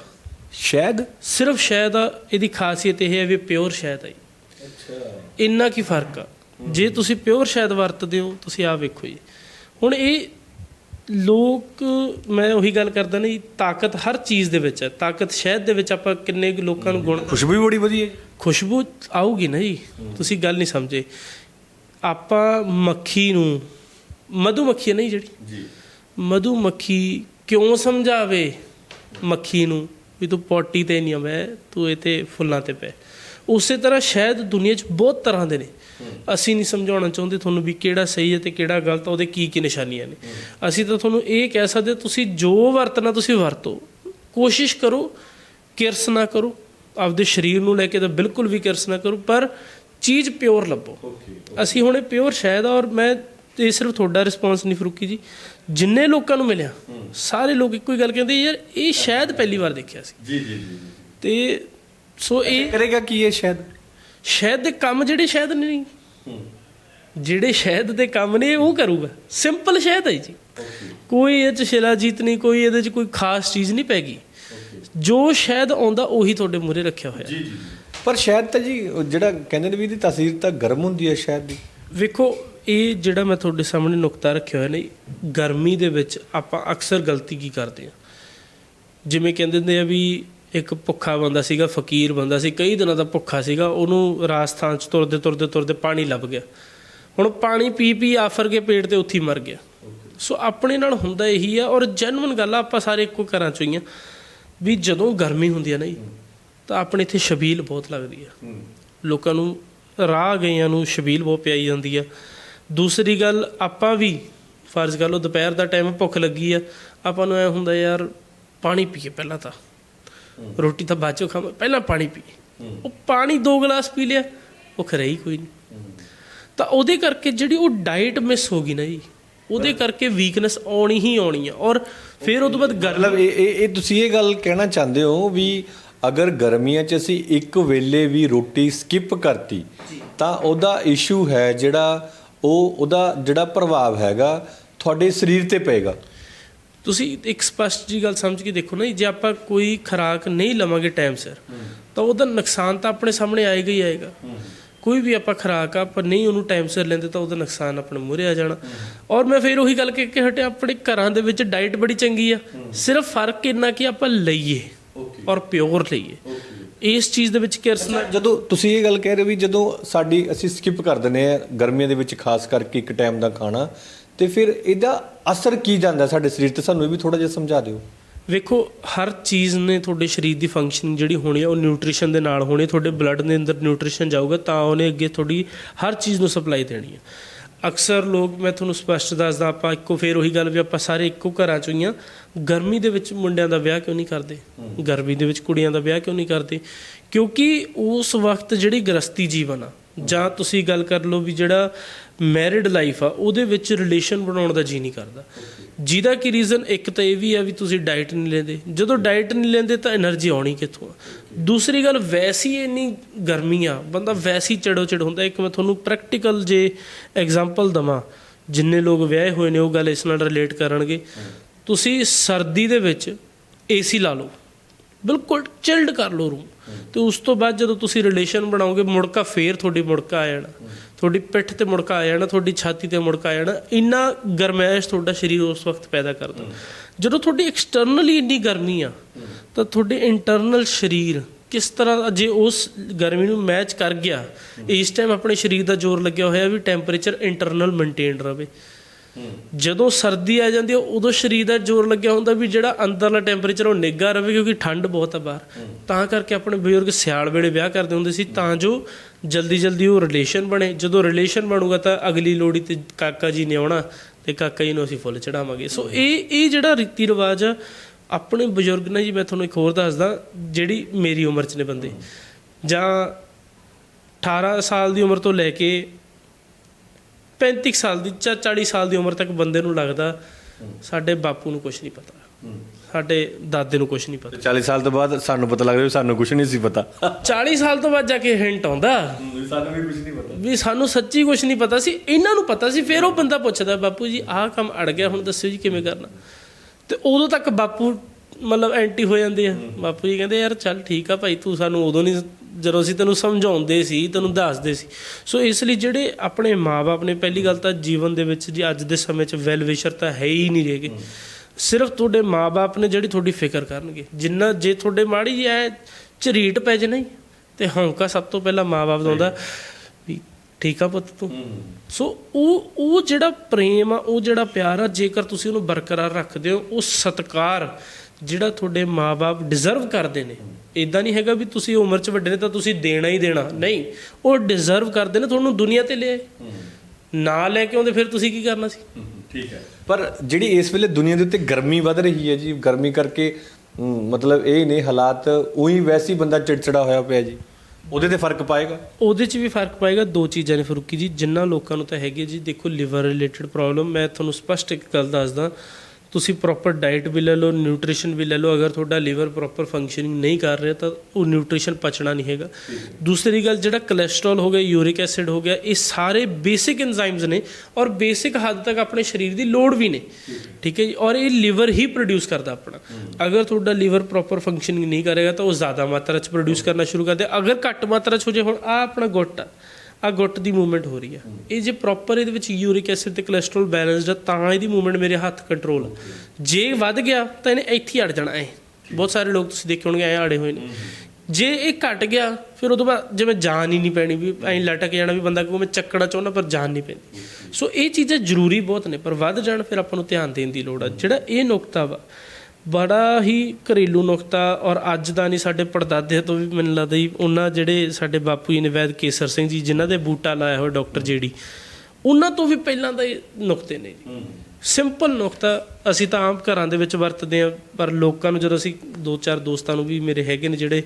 ਸ਼ਾਇਦ ਸਿਰਫ ਸ਼ਹਿਦ ਆ ਇਹਦੀ ਖਾਸੀਅਤ ਇਹ ਹੈ ਵੀ ਪਿਓਰ ਸ਼ਹਿਦ ਆ ਜੀ। ਅੱਛਾ। ਇੰਨਾ ਕੀ ਫ਼ਰਕ ਆ। ਜੇ ਤੁਸੀਂ ਪਿਓਰ ਸ਼ਹਿਦ ਵਰਤਦੇ ਹੋ ਤੁਸੀਂ ਆ ਵੇਖੋ ਜੀ। ਹੁਣ ਇਹ ਲੋਕ ਮੈਂ ਉਹੀ ਗੱਲ ਕਰਦਾ ਨਹੀਂ ਤਾਕਤ ਹਰ ਚੀਜ਼ ਦੇ ਵਿੱਚ ਹੈ। ਤਾਕਤ ਸ਼ਹਿਦ ਦੇ ਵਿੱਚ ਆਪਾਂ ਕਿੰਨੇ ਕੁ ਲੋਕਾਂ ਨੂੰ ਗੁਣ ਖੁਸ਼ਬੂ ਵੀ ਬੜੀ ਵਧੀਆ ਖੁਸ਼ਬੂ ਆਊਗੀ ਨਾ ਜੀ। ਤੁਸੀਂ ਗੱਲ ਨਹੀਂ ਸਮਝੇ। ਆਪਾਂ ਮੱਖੀ ਨੂੰ ਮਧੂ ਮੱਖੀ ਨਹੀਂ ਜਿਹੜੀ? ਜੀ। ਮਧੂ ਮੱਖੀ ਕਿਉਂ ਸਮਝਾਵੇ ਮੱਖੀ ਨੂੰ ਵੀ ਤੂੰ ਪੋਟੀ ਤੇ ਨਹੀਂ ਬੈ ਤੂੰ ਇੱਥੇ ਫੁੱਲਾਂ ਤੇ ਪੈ। ਉਸੇ ਤਰ੍ਹਾਂ ਸ਼ਾਇਦ ਦੁਨੀਆ 'ਚ ਬਹੁਤ ਤਰ੍ਹਾਂ ਦੇ ਨੇ। ਅਸੀਂ ਨਹੀਂ ਸਮਝਾਉਣਾ ਚਾਹੁੰਦੇ ਤੁਹਾਨੂੰ ਵੀ ਕਿਹੜਾ ਸਹੀ ਹੈ ਤੇ ਕਿਹੜਾ ਗਲਤ ਉਹਦੇ ਕੀ ਕੀ ਨਿਸ਼ਾਨੀਆਂ ਨੇ। ਅਸੀਂ ਤਾਂ ਤੁਹਾਨੂੰ ਇਹ ਕਹਿ ਸਕਦੇ ਤੁਸੀਂ ਜੋ ਵਰਤਣਾ ਤੁਸੀਂ ਵਰਤੋ। ਕੋਸ਼ਿਸ਼ ਕਰੋ ਕਿਰਸ ਨਾ ਕਰੋ ਆਪਦੇ ਸਰੀਰ ਨੂੰ ਲੈ ਕੇ ਤਾਂ ਬਿਲਕੁਲ ਵੀ ਕਿਰਸ ਨਾ ਕਰੋ ਪਰ ਚੀਜ਼ ਪਿਓਰ ਲੱਭੋ। ਅਸੀਂ ਹੁਣੇ ਪਿਓਰ ਸ਼ਾਇਦ ਔਰ ਮੈਂ ਇਹ ਸਿਰਫ ਤੁਹਾਡਾ ਰਿਸਪੌਂਸ ਨਹੀਂ ਫਰੂਕੀ ਜੀ। ਜਿੰਨੇ ਲੋਕਾਂ ਨੂੰ ਮਿਲਿਆ ਸਾਰੇ ਲੋਕ ਇੱਕੋ ਹੀ ਗੱਲ ਕਹਿੰਦੇ ਯਾਰ ਇਹ ਸ਼ਾਇਦ ਪਹਿਲੀ ਵਾਰ ਦੇਖਿਆ ਸੀ। ਜੀ ਜੀ ਜੀ। ਤੇ ਸੋ ਇਹ ਕਰੇਗਾ ਕੀ ਇਹ ਸ਼ਾਇਦ? ਸ਼ਾਇਦ ਦੇ ਕੰਮ ਜਿਹੜੇ ਸ਼ਾਇਦ ਨਹੀਂ। ਜਿਹੜੇ ਸ਼ਾਇਦ ਦੇ ਕੰਮ ਨੇ ਉਹ ਕਰੂਗਾ। ਸਿੰਪਲ ਸ਼ਾਇਦ ਹੈ ਜੀ। ਕੋਈ ਇਹ ਚ ਸ਼ਿਲਾਜੀਤ ਨਹੀਂ ਕੋਈ ਇਹਦੇ ਚ ਕੋਈ ਖਾਸ ਚੀਜ਼ ਨਹੀਂ ਪੈਗੀ ਜੋ ਸ਼ਾਇਦ ਆਉਂਦਾ ਉਹੀ ਤੁਹਾਡੇ ਮੂਹਰੇ ਰੱਖਿਆ ਹੋਇਆ। ਜੀ ਜੀ ਪਰ ਸ਼ਾਇਦ ਤਾਂ ਜੀ ਜਿਹੜਾ ਕਹਿੰਦੇ ਨੇ ਵੀ ਇਹਦੀ ਤਾਸੀਰ ਤਾਂ ਗਰਮ ਹੁੰਦੀ ਹੈ ਸ਼ਾਇਦ ਦੀ। ਵੇਖੋ ਇਹ ਜਿਹੜਾ ਮੈਂ ਤੁਹਾਡੇ ਸਾਹਮਣੇ ਨੁਕਤਾ ਰੱਖਿਆ ਹੋਇਆ ਨੇ ਗਰਮੀ ਦੇ ਵਿੱਚ ਆਪਾਂ ਅਕਸਰ ਗਲਤੀ ਕੀ ਕਰਦੇ ਆ ਜਿਵੇਂ ਕਹਿੰਦੇ ਹੁੰਦੇ ਆ ਵੀ ਇੱਕ ਭੁੱਖਾ ਬੰਦਾ ਸੀਗਾ ਫਕੀਰ ਬੰਦਾ ਸੀ ਕਈ ਦਿਨਾਂ ਦਾ ਭੁੱਖਾ ਸੀਗਾ ਉਹਨੂੰ ਰਾਜਸਥਾਨ ਚ ਤੁਰਦੇ ਤੁਰਦੇ ਤੁਰਦੇ ਪਾਣੀ ਲੱਭ ਗਿਆ। ਹੁਣ ਪਾਣੀ ਪੀ ਪੀ ਆਫਰ ਕੇ ਪੇਟ ਤੇ ਉੱਥੇ ਮਰ ਗਿਆ। ਸੋ ਆਪਣੇ ਨਾਲ ਹੁੰਦਾ ਇਹੀ ਆ ਔਰ ਜੈਨੂਇਨ ਗੱਲ ਆ ਆਪਾਂ ਸਾਰੇ ਇੱਕੋ ਘਰਾਂ ਚੋਂ ਹੀ ਆ ਵੀ ਜਦੋਂ ਗਰਮੀ ਹੁੰਦੀ ਆ ਨਾ ਜੀ ਤਾਂ ਆਪਣੇ ਇੱਥੇ ਛਬੀਲ ਬਹੁਤ ਲੱਗਦੀ ਆ। ਲੋਕਾਂ ਨੂੰ ਰਾਹ ਗਈਆਂ ਨੂੰ ਛਬੀਲ ਬਹੁਤ ਪਿਆਈ ਜਾਂਦੀ ਆ। ਦੂਸਰੀ ਗੱਲ ਆਪਾਂ ਵੀ ਫਰਜ਼ ਕਰ ਲਓ ਦੁਪਹਿਰ ਦਾ ਟਾਈਮ ਭੁੱਖ ਲੱਗੀ ਆ ਆਪਾਂ ਨੂੰ ਐ ਹੁੰਦਾ ਯਾਰ ਪਾਣੀ ਪੀਏ ਪਹਿਲਾਂ ਤਾਂ। ਰੋਟੀ ਤਾਂ ਬਾਅਦ ਚੋਂ ਖਾਵਾਂ ਪਹਿਲਾਂ ਪਾਣੀ ਪੀਏ ਉਹ ਪਾਣੀ ਦੋ ਗਲਾਸ ਪੀ ਲਿਆ ਭੁੱਖ ਰਹੀ ਕੋਈ ਨਹੀਂ ਤਾਂ ਉਹਦੇ ਕਰਕੇ ਜਿਹੜੀ ਉਹ ਡਾਈਟ ਮਿਸ ਹੋ ਗਈ ਨਾ ਜੀ ਉਹਦੇ ਕਰਕੇ ਵੀਕਨੈਸ ਆਉਣੀ ਹੀ ਆਉਣੀ ਆ। ਔਰ ਫਿਰ ਉਹ ਤੋਂ ਬਾਅਦ ਗਰਮ ਮਤਲਬ ਇਹ ਇਹ ਤੁਸੀਂ ਇਹ ਗੱਲ ਕਹਿਣਾ ਚਾਹੁੰਦੇ ਹੋ ਵੀ ਅਗਰ ਗਰਮੀਆਂ 'ਚ ਅਸੀਂ ਇੱਕ ਵੇਲੇ ਵੀ ਰੋਟੀ ਸਕਿਪ ਕਰਤੀ ਤਾਂ ਉਹਦਾ ਇਸ਼ੂ ਹੈ ਜਿਹੜਾ ਉਹ ਉਹਦਾ ਜਿਹੜਾ ਪ੍ਰਭਾਵ ਹੈਗਾ ਤੁਹਾਡੇ ਸਰੀਰ ਤੇ ਪਏਗਾ। ਤੁਸੀਂ ਇੱਕ ਸਪਸ਼ਟ ਜੀ ਗੱਲ ਸਮਝ ਕੇ ਦੇਖੋ ਨਾ ਜੀ, ਆਪਾਂ ਕੋਈ ਖੁਰਾਕ ਨਹੀਂ ਲਵਾਂਗੇ ਟਾਈਮ ਸਿਰ ਤਾਂ ਉਹਦਾ ਨੁਕਸਾਨ ਤਾਂ ਆਪਣੇ ਸਾਹਮਣੇ ਆਏਗਾ ਹੀ ਆਏਗਾ। ਕੋਈ ਵੀ ਆਪਾਂ ਖੁਰਾਕ ਆ ਆਪਾਂ ਨਹੀਂ ਉਹਨੂੰ ਟਾਈਮ ਸਿਰ ਲੈਂਦੇ ਤਾਂ ਉਹਦਾ ਨੁਕਸਾਨ ਆਪਣੇ ਮੂਹਰੇ ਆ ਜਾਣਾ। ਔਰ ਮੈਂ ਫਿਰ ਉਹੀ ਗੱਲ ਕਹਿ ਕੇ ਹਟਿਆ ਆਪਣੇ ਘਰਾਂ ਦੇ ਵਿੱਚ ਡਾਈਟ ਬੜੀ ਚੰਗੀ ਆ। ਸਿਰਫ ਫ਼ਰਕ ਇੰਨਾ ਕਿ ਆਪਾਂ ਲਈਏ ਔਰ ਪਿਓਰ ਲਈਏ। ਇਸ ਚੀਜ਼ ਦੇ ਵਿੱਚ ਕਿਰਸਨਾ ਜਦੋਂ ਤੁਸੀਂ ਇਹ ਗੱਲ ਕਹਿ ਰਹੇ ਹੋ ਵੀ ਜਦੋਂ ਸਾਡੀ ਅਸੀਂ ਸਕਿਪ ਕਰ ਦਿੰਦੇ ਆ ਗਰਮੀਆਂ ਦੇ ਵਿੱਚ ਖਾਸ ਕਰਕੇ ਇੱਕ ਟਾਈਮ ਦਾ ਖਾਣਾ ਤੇ ਫਿਰ ਇਹਦਾ ਅਸਰ ਕੀ ਜਾਂਦਾ ਸਾਡੇ ਸਰੀਰ ਤੇ? ਸਾਨੂੰ ਇਹ ਵੀ ਥੋੜਾ ਜਿਹਾ ਸਮਝਾ ਦਿਓ। ਵੇਖੋ ਹਰ ਚੀਜ਼ ਨੇ ਤੁਹਾਡੇ ਸਰੀਰ ਦੀ ਫੰਕਸ਼ਨ ਜਿਹੜੀ ਹੋਣੀ ਹੈ ਉਹ ਨਿਊਟ੍ਰੀਸ਼ਨ ਦੇ ਨਾਲ ਹੋਣੀ। ਤੁਹਾਡੇ ਬਲੱਡ ਦੇ ਅੰਦਰ ਨਿਊਟ੍ਰੀਸ਼ਨ ਜਾਊਗਾ ਤਾਂ ਉਹਨੇ ਅੱਗੇ ਤੁਹਾਡੀ ਹਰ ਚੀਜ਼ ਨੂੰ ਸਪਲਾਈ ਦੇਣੀ ਹੈ ਅਕਸਰ ਲੋਕ ਮੈਂ ਤੁਹਾਨੂੰ ਸਪਸ਼ਟ ਦੱਸਦਾ ਆਪਾਂ ਇੱਕੋ ਫੇਰ ਉਹੀ ਗੱਲ ਵੀ ਆਪਾਂ ਸਾਰੇ ਇੱਕੋ ਘਰਾਂ ਚੋਂ ਹੀ ਆ। ਗਰਮੀ ਦੇ ਵਿੱਚ ਮੁੰਡਿਆਂ ਦਾ ਵਿਆਹ ਕਿਉਂ ਨਹੀਂ ਕਰਦੇ? ਗਰਮੀ ਦੇ ਵਿੱਚ ਕੁੜੀਆਂ ਦਾ ਵਿਆਹ ਕਿਉਂ ਨਹੀਂ ਕਰਦੇ? ਕਿਉਂਕਿ ਉਸ ਵਕਤ ਜਿਹੜੀ ਗ੍ਰਸਤੀ ਜੀਵਨ ਆ ਜਾਂ ਤੁਸੀਂ ਗੱਲ ਕਰ ਲਓ ਵੀ ਜਿਹੜਾ ਮੈਰਿਡ ਲਾਈਫ ਆ, ਉਹਦੇ ਵਿੱਚ ਰਿਲੇਸ਼ਨ ਬਣਾਉਣ ਦਾ ਜੀ ਨਹੀਂ ਕਰਦਾ। ਜਿਹਦਾ ਕੀ ਰੀਜ਼ਨ ਇੱਕ ਤਾਂ ਇਹ ਵੀ ਆ ਵੀ ਤੁਸੀਂ ਡਾਈਟ ਨਹੀਂ ਲੈਂਦੇ। ਜਦੋਂ ਡਾਈਟ ਨਹੀਂ ਲੈਂਦੇ ਤਾਂ એનર્ਜੀ ਆਉਣੀ ਕਿੱਥੋਂ ਆ? ਦੂਸਰੀ ਗੱਲ, ਵੈਸੀ ਇੰਨੀ ਗਰਮੀ ਆ, ਬੰਦਾ ਵੈਸੀ ਚੜੋ ਚੜ ਹੁੰਦਾ। ਇੱਕ ਮੈਂ ਤੁਹਾਨੂੰ ਪ੍ਰੈਕਟੀਕਲ ਜੇ ਐਗਜ਼ਾਮਪਲ ਦਵਾਂ, ਜਿੰਨੇ ਲੋਕ ਵਿਆਹੇ ਹੋਏ ਨੇ, ਉਹ ਗੱਲ ਇਸ ਨਾਲ ਰਿਲੇਟ ਕਰਨਗੇ। ਤੁਸੀਂ ਸਰਦੀ ਦੇ ਵਿੱਚ ਏਸੀ ਲਾ ਲਓ। ਬਿਲਕੁਲ ਚਿਲਡ ਕਰ ਲਓ ਰੂਮ ਤੇ ਉਸ ਤੋਂ ਬਾਅਦ ਜਦੋਂ ਤੁਸੀਂ ਰਿਲੇਸ਼ਨ ਬਣਾਓਗੇ, ਮੁੜਕਾ ਫੇਰ ਤੁਹਾਡੀ ਮੁੜਕਾ ਆ ਜਾਣਾ। ਤੁਹਾਡੀ ਪਿੱਠ ਤੇ ਮੁੜਕਾ ਆ ਜਾਣਾ, ਤੁਹਾਡੀ ਛਾਤੀ ਤੇ ਮੁੜਕਾ ਆ ਜਾਣਾ। ਇੰਨਾ ਗਰਮੈਸ਼ ਤੁਹਾਡਾ ਸਰੀਰ ਉਸ ਵਕਤ ਪੈਦਾ ਕਰਦਾ। ਜਦੋਂ ਤੁਹਾਡੀ ਐਕਸਟਰਨਲੀ ਇੰਨੀ ਗਰਮੀ ਆ, ਤਾਂ ਤੁਹਾਡੇ ਇੰਟਰਨਲ ਸਰੀਰ ਕਿਸ ਤਰ੍ਹਾਂ ਜੇ ਉਸ ਗਰਮੀ ਨੂੰ ਮੈਚ ਕਰ ਗਿਆ, ਇਸ ਟਾਈਮ ਆਪਣੇ ਸਰੀਰ ਦਾ ਜ਼ੋਰ ਲੱਗਿਆ ਹੋਇਆ ਵੀ ਟੈਂਪਰੇਚਰ ਇੰਟਰਨਲ ਮੇਨਟੇਨ ਰਵੇ। ਜਦੋਂ ਸਰਦੀ ਆ ਜਾਂਦੀ ਹੈ ਉਦੋਂ ਸਰੀਰ ਦਾ ਜ਼ੋਰ ਲੱਗਿਆ ਹੁੰਦਾ ਵੀ ਜਿਹੜਾ ਅੰਦਰਲਾ ਟੈਂਪਰੇਚਰ ਉਹ ਨਿੱਘਾ ਰਵੇ ਕਿਉਂਕਿ ਠੰਡ ਬਹੁਤ ਆ ਬਾਹਰ। ਤਾਂ ਕਰਕੇ ਆਪਣੇ ਬਜ਼ੁਰਗ ਸਿਆਲ ਵੇਲੇ ਵਿਆਹ ਕਰਦੇ ਹੁੰਦੇ ਸੀ ਤਾਂ ਜੋ ਜਲਦੀ ਜਲਦੀ ਉਹ ਰਿਲੇਸ਼ਨ ਬਣੇ। ਜਦੋਂ ਰਿਲੇਸ਼ਨ ਬਣੂਗਾ ਤਾਂ ਅਗਲੀ ਲੋੜੀ ਤੇ ਕਾਕਾ ਜੀ ਨੇ ਆਉਣਾ ਤੇ ਕਾਕਾ ਜੀ ਨੂੰ ਅਸੀਂ ਫੁੱਲ ਚੜਾਵਾਂਗੇ। ਸੋ ਇਹ ਇਹ ਜਿਹੜਾ ਰੀਤੀ ਰਿਵਾਜ ਆ ਆਪਣੇ ਬਜ਼ੁਰਗ ਨੇ ਜੀ ਮੈਂ ਤੁਹਾਨੂੰ ਇੱਕ ਹੋਰ ਦੱਸਦਾ ਜਿਹੜੀ ਮੇਰੀ ਉਮਰ 'ਚ ਨੇ ਬੰਦੇ। ਜਾਂ 18 ਸਾਲ ਦੀ ਉਮਰ ਤੋਂ ਲੈ ਕੇ 35 ਸਾਲ ਦੀ ਜਾਂ 40 ਸਾਲ ਦੀ ਉਮਰ ਤੱਕ ਬੰਦੇ ਨੂੰ ਲੱਗਦਾ ਸਾਡੇ ਬਾਪੂ ਨੂੰ ਕੁਝ ਨਹੀਂ ਪਤਾ। ਸਾਡੇ ਦਾਦੇ ਨੂੰ ਕੁਝ ਨਹੀਂ ਪਤਾ। 40 ਸਾਲ ਤੋਂ ਬਾਅਦ ਸਾਨੂੰ ਪਤਾ ਲੱਗ ਰਿਹਾ ਸਾਨੂੰ ਕੁਝ ਨਹੀਂ ਸੀ ਪਤਾ। 40 ਸਾਲ ਤੋਂ ਬਾਅਦ ਜਾ ਕੇ ਹਿੰਟ ਆਉਂਦਾ। ਸਾਨੂੰ ਵੀ ਕੁਝ ਨਹੀਂ ਪਤਾ। ਵੀ ਸਾਨੂੰ ਸੱਚੀ ਕੁਝ ਨਹੀਂ ਪਤਾ ਸੀ ਇਹਨਾਂ ਨੂੰ ਪਤਾ ਸੀ ਫਿਰ ਉਹ ਬੰਦਾ ਪੁੱਛਦਾ ਬਾਪੂ ਜੀ ਆਹ ਕੰਮ ਅੜ ਗਿਆ ਹੁਣ ਦੱਸਿਓ ਜੀ ਕਿਵੇਂ ਕਰਨਾ? ਤੇ ਉਦੋਂ ਤੱਕ ਬਾਪੂ ਮਤਲਬ ਐਂਟੀ ਹੋ ਜਾਂਦੇ ਆ। ਬਾਪੂ ਜੀ ਕਹਿੰਦੇ ਯਾਰ ਚੱਲ ਠੀਕ ਆ ਭਾਈ ਤੂੰ ਸਾਨੂੰ ਉਦੋਂ ਨਹੀਂ ਜਦੋਂ ਅਸੀਂ ਤੈਨੂੰ ਸਮਝਾਉਂਦੇ ਸੀ ਤੈਨੂੰ ਦੱਸਦੇ ਸੀ। ਸੋ ਇਸ ਲਈ ਜਿਹੜੇ ਆਪਣੇ ਮਾਪੇ ਨੇ ਪਹਿਲੀ ਗੱਲ ਤਾਂ ਜੀਵਨ ਦੇ ਵਿੱਚ ਜੀ ਅੱਜ ਦੇ ਸਮੇਂ 'ਚ ਵੈਲ ਵਿਸ਼ਰ ਤਾਂ ਹੈ ਹੀ ਨਹੀਂ ਰਹੇਗੇ। ਸਿਰਫ ਤੁਹਾਡੇ ਮਾਪੇ ਨੇ ਜਿਹੜੀ ਤੁਹਾਡੀ ਫਿਕਰ ਕਰਨਗੇ। ਜਿੰਨਾ ਜੇ ਤੁਹਾਡੇ ਮਾੜੀ ਜੀ ਐ ਝਰੀਟ ਪੈ ਜੇ ਨਹੀਂ ਤੇ ਹੌਂਕਾ ਸਭ ਤੋਂ ਪਹਿਲਾਂ ਮਾਪੇ ਦਾ ਆਉਂਦਾ ਵੀ ਠੀਕ ਆ ਪੁੱਤ ਤੂੰ। ਸੋ ਉਹ ਉਹ ਜਿਹੜਾ ਪ੍ਰੇਮ ਆ ਉਹ ਜਿਹੜਾ ਪਿਆਰ ਆ ਜੇਕਰ ਤੁਸੀਂ ਉਹਨੂੰ ਬਰਕਰਾਰ ਰੱਖਦੇ ਹੋ ਉਹ ਸਤਕਾਰ ਜਿਹੜਾ ਤੁਹਾਡੇ ਮਾਪੇ ਡਿਜ਼ਰਵ ਕਰਦੇ ਨੇ। ਇਦਾਂ ਨਹੀਂ ਹੈਗਾ ਵੀ ਤੁਸੀਂ ਉਮਰ 'ਚ ਵੱਡੇ ਨੇ ਤਾਂ ਤੁਸੀਂ ਦੇਣਾ ਹੀ ਦੇਣਾ। ਨਹੀਂ ਉਹ ਡਿਜ਼ਰਵ ਕਰਦੇ ਨੇ ਤੁਹਾਨੂੰ ਦੁਨੀਆ ਤੇ ਲਿਆਏ। ਨਾ ਲੈ ਕੇ ਆਉਂਦੇ ਫਿਰ ਤੁਸੀਂ ਕੀ ਕਰਨਾ ਸੀ? ਠੀਕ ਹੈ। ਪਰ ਜਿਹੜੀ ਇਸ ਵੇਲੇ ਦੁਨੀਆ ਦੇ ਉੱਤੇ ਗਰਮੀ ਵੱਧ ਰਹੀ ਹੈ ਜੀ ਗਰਮੀ ਕਰਕੇ ਮਤਲਬ ਇਹ ਨੇ ਹਾਲਾਤ ਉਹੀ ਵੈਸੀ ਬੰਦਾ ਚਿੜਚਿੜਾ ਹੋਇਆ ਪਿਆ ਜੀ। ਉਹਦੇ ਤੇ ਫ਼ਰਕ ਪਾਏਗਾ? ਉਹਦੇ 'ਚ ਵੀ ਫ਼ਰਕ ਪਾਏਗਾ ਦੋ ਚੀਜ਼ਾਂ ਨੇ ਫਰੂਕੀ ਜੀ। ਜਿੰਨਾ ਲੋਕਾਂ ਨੂੰ ਤਾਂ ਹੈਗੀ ਜੀ ਦੇਖੋ ਲਿਵਰ ਰਿਲੇਟਡ ਪ੍ਰੋਬਲਮ ਮੈਂ ਤੁਹਾਨੂੰ ਸਪਸ਼ਟ ਇੱਕ ਗੱਲ ਦੱਸਦਾ। ਤੁਸੀਂ ਪ੍ਰੋਪਰ ਡਾਈਟ ਵੀ ਲੈ ਲਓ ਨਿਊਟ੍ਰੀਸ਼ਨ ਵੀ ਲੈ ਲਓ, ਅਗਰ ਤੁਹਾਡਾ ਲੀਵਰ ਪ੍ਰੋਪਰ ਫੰਕਸ਼ਨਿੰਗ ਨਹੀਂ ਕਰ ਰਿਹਾ ਤਾਂ ਉਹ ਨਿਊਟ੍ਰੀਸ਼ਨ ਪਚਣਾ ਨਹੀਂ ਹੈਗਾ। ਦੂਸਰੀ ਗੱਲ, ਜਿਹੜਾ ਕੋਲੇਸਟ੍ਰੋਲ ਹੋ ਗਿਆ ਯੂਰਿਕ ਐਸਿਡ ਹੋ ਗਿਆ, ਇਹ ਸਾਰੇ ਬੇਸਿਕ ਐਂਜ਼ਾਈਮਸ ਨੇ ਔਰ ਬੇਸਿਕ ਹੱਦ ਤੱਕ ਆਪਣੇ ਸਰੀਰ ਦੀ ਲੋੜ ਵੀ ਨੇ। ਠੀਕ ਹੈ ਜੀ? ਔਰ ਇਹ ਲੀਵਰ ਹੀ ਪ੍ਰੋਡਿਊਸ ਕਰਦਾ ਆਪਣਾ। ਅਗਰ ਤੁਹਾਡਾ ਲੀਵਰ ਪ੍ਰੋਪਰ ਫੰਕਸ਼ਨਿੰਗ ਨਹੀਂ ਕਰੇਗਾ ਤਾਂ ਉਹ ਜ਼ਿਆਦਾ ਮਾਤਰਾ 'ਚ ਪ੍ਰੋਡਿਊਸ ਕਰਨਾ ਸ਼ੁਰੂ ਕਰ ਦੇ। ਅਗਰ ਘੱਟ ਮਾਤਰਾ 'ਚ ਹੋ ਜਾਏ ਹੁਣ ਆ ਆਪਣਾ ਗੁੱਟ ਆ ਗੁੱਟ ਦੀ ਮੂਵਮੈਂਟ ਹੋ ਰਹੀ ਆ। ਇਹ ਜੇ ਪ੍ਰੋਪਰ ਇਹਦੇ ਵਿੱਚ ਯੂਰਿਕ ਐਸਿਡ ਤੇ ਕੋਲੇਸਟ੍ਰੋਲ ਬੈਲੈਂਸਡ ਆ, ਤਾਂ ਇਹਦੀ ਮੂਵਮੈਂਟ ਮੇਰੇ ਹੱਥ ਕੰਟਰੋਲ ਜੇ ਵੱਧ ਗਿਆ, ਤਾਂ ਇਹਨੇ ਇੱਥੇ ਹੀ ਅੜ ਜਾਣਾ ਐ ਬਹੁਤ ਸਾਰੇ ਲੋਕ ਤੁਸੀਂ ਦੇਖੇ ਹੋਣਗੇ, ਐ ਅੜੇ ਹੋਏ ਨੇ। ਜੇ ਇਹ ਘਟ ਗਿਆ, ਫਿਰ ਉਦੋਂ ਬਾਅਦ ਜਿਵੇਂ ਜਾਨ ਹੀ ਨਹੀਂ ਪੈਣੀ, ਵੀ ਐਂ ਲਟਕ ਜਾਣਾ ਵੀ ਬੰਦਾ ਕਹੋ ਮੈਂ ਚੱਕਣਾ ਚਾਹੁੰਦਾ, ਪਰ ਜਾਨ ਨਹੀਂ ਪੈਂਦੀ। ਸੋ ਇਹ ਚੀਜ਼ਾਂ ਜ਼ਰੂਰੀ ਬਹੁਤ ਨੇ, ਪਰ ਵੱਧ ਜਾਣ ਫਿਰ ਆਪਾਂ ਨੂੰ ਧਿਆਨ ਦੇਣ ਦੀ ਲੋੜ ਆ। ਜਿਹੜਾ ਇਹ ਨੁਕਤਾ ਵਾ ਬੜਾ ਹੀ ਘਰੇਲੂ ਨੁਕਤਾ ਔਰ ਅੱਜ ਦਾ ਨਹੀਂ ਸਾਡੇ ਪੜਦਾਦੇ ਤੋਂ ਵੀ ਮੈਨੂੰ ਲੱਗਦਾ ਜੀ ਉਹਨਾਂ ਜਿਹੜੇ ਸਾਡੇ ਬਾਪੂ ਜੀ ਨੇ ਵੈਦ ਕੇਸਰ ਸਿੰਘ ਜੀ ਜਿਨ੍ਹਾਂ ਦੇ ਬੂਟਾ ਲਾਇਆ ਹੋਇਆ ਡਾਕਟਰ ਜੇਡੀ ਉਹਨਾਂ ਤੋਂ ਵੀ ਪਹਿਲਾਂ ਦਾ ਇਹ ਨੁਕਤੇ ਨੇ ਜੀ। ਸਿੰਪਲ ਨੁਕਤਾ ਅਸੀਂ ਤਾਂ ਆਮ ਘਰਾਂ ਦੇ ਵਿੱਚ ਵਰਤਦੇ ਆ ਪਰ ਲੋਕਾਂ ਨੂੰ ਜਦੋਂ ਅਸੀਂ ਦੋ ਚਾਰ ਦੋਸਤਾਂ ਨੂੰ ਵੀ ਮੇਰੇ ਹੈਗੇ ਨੇ ਜਿਹੜੇ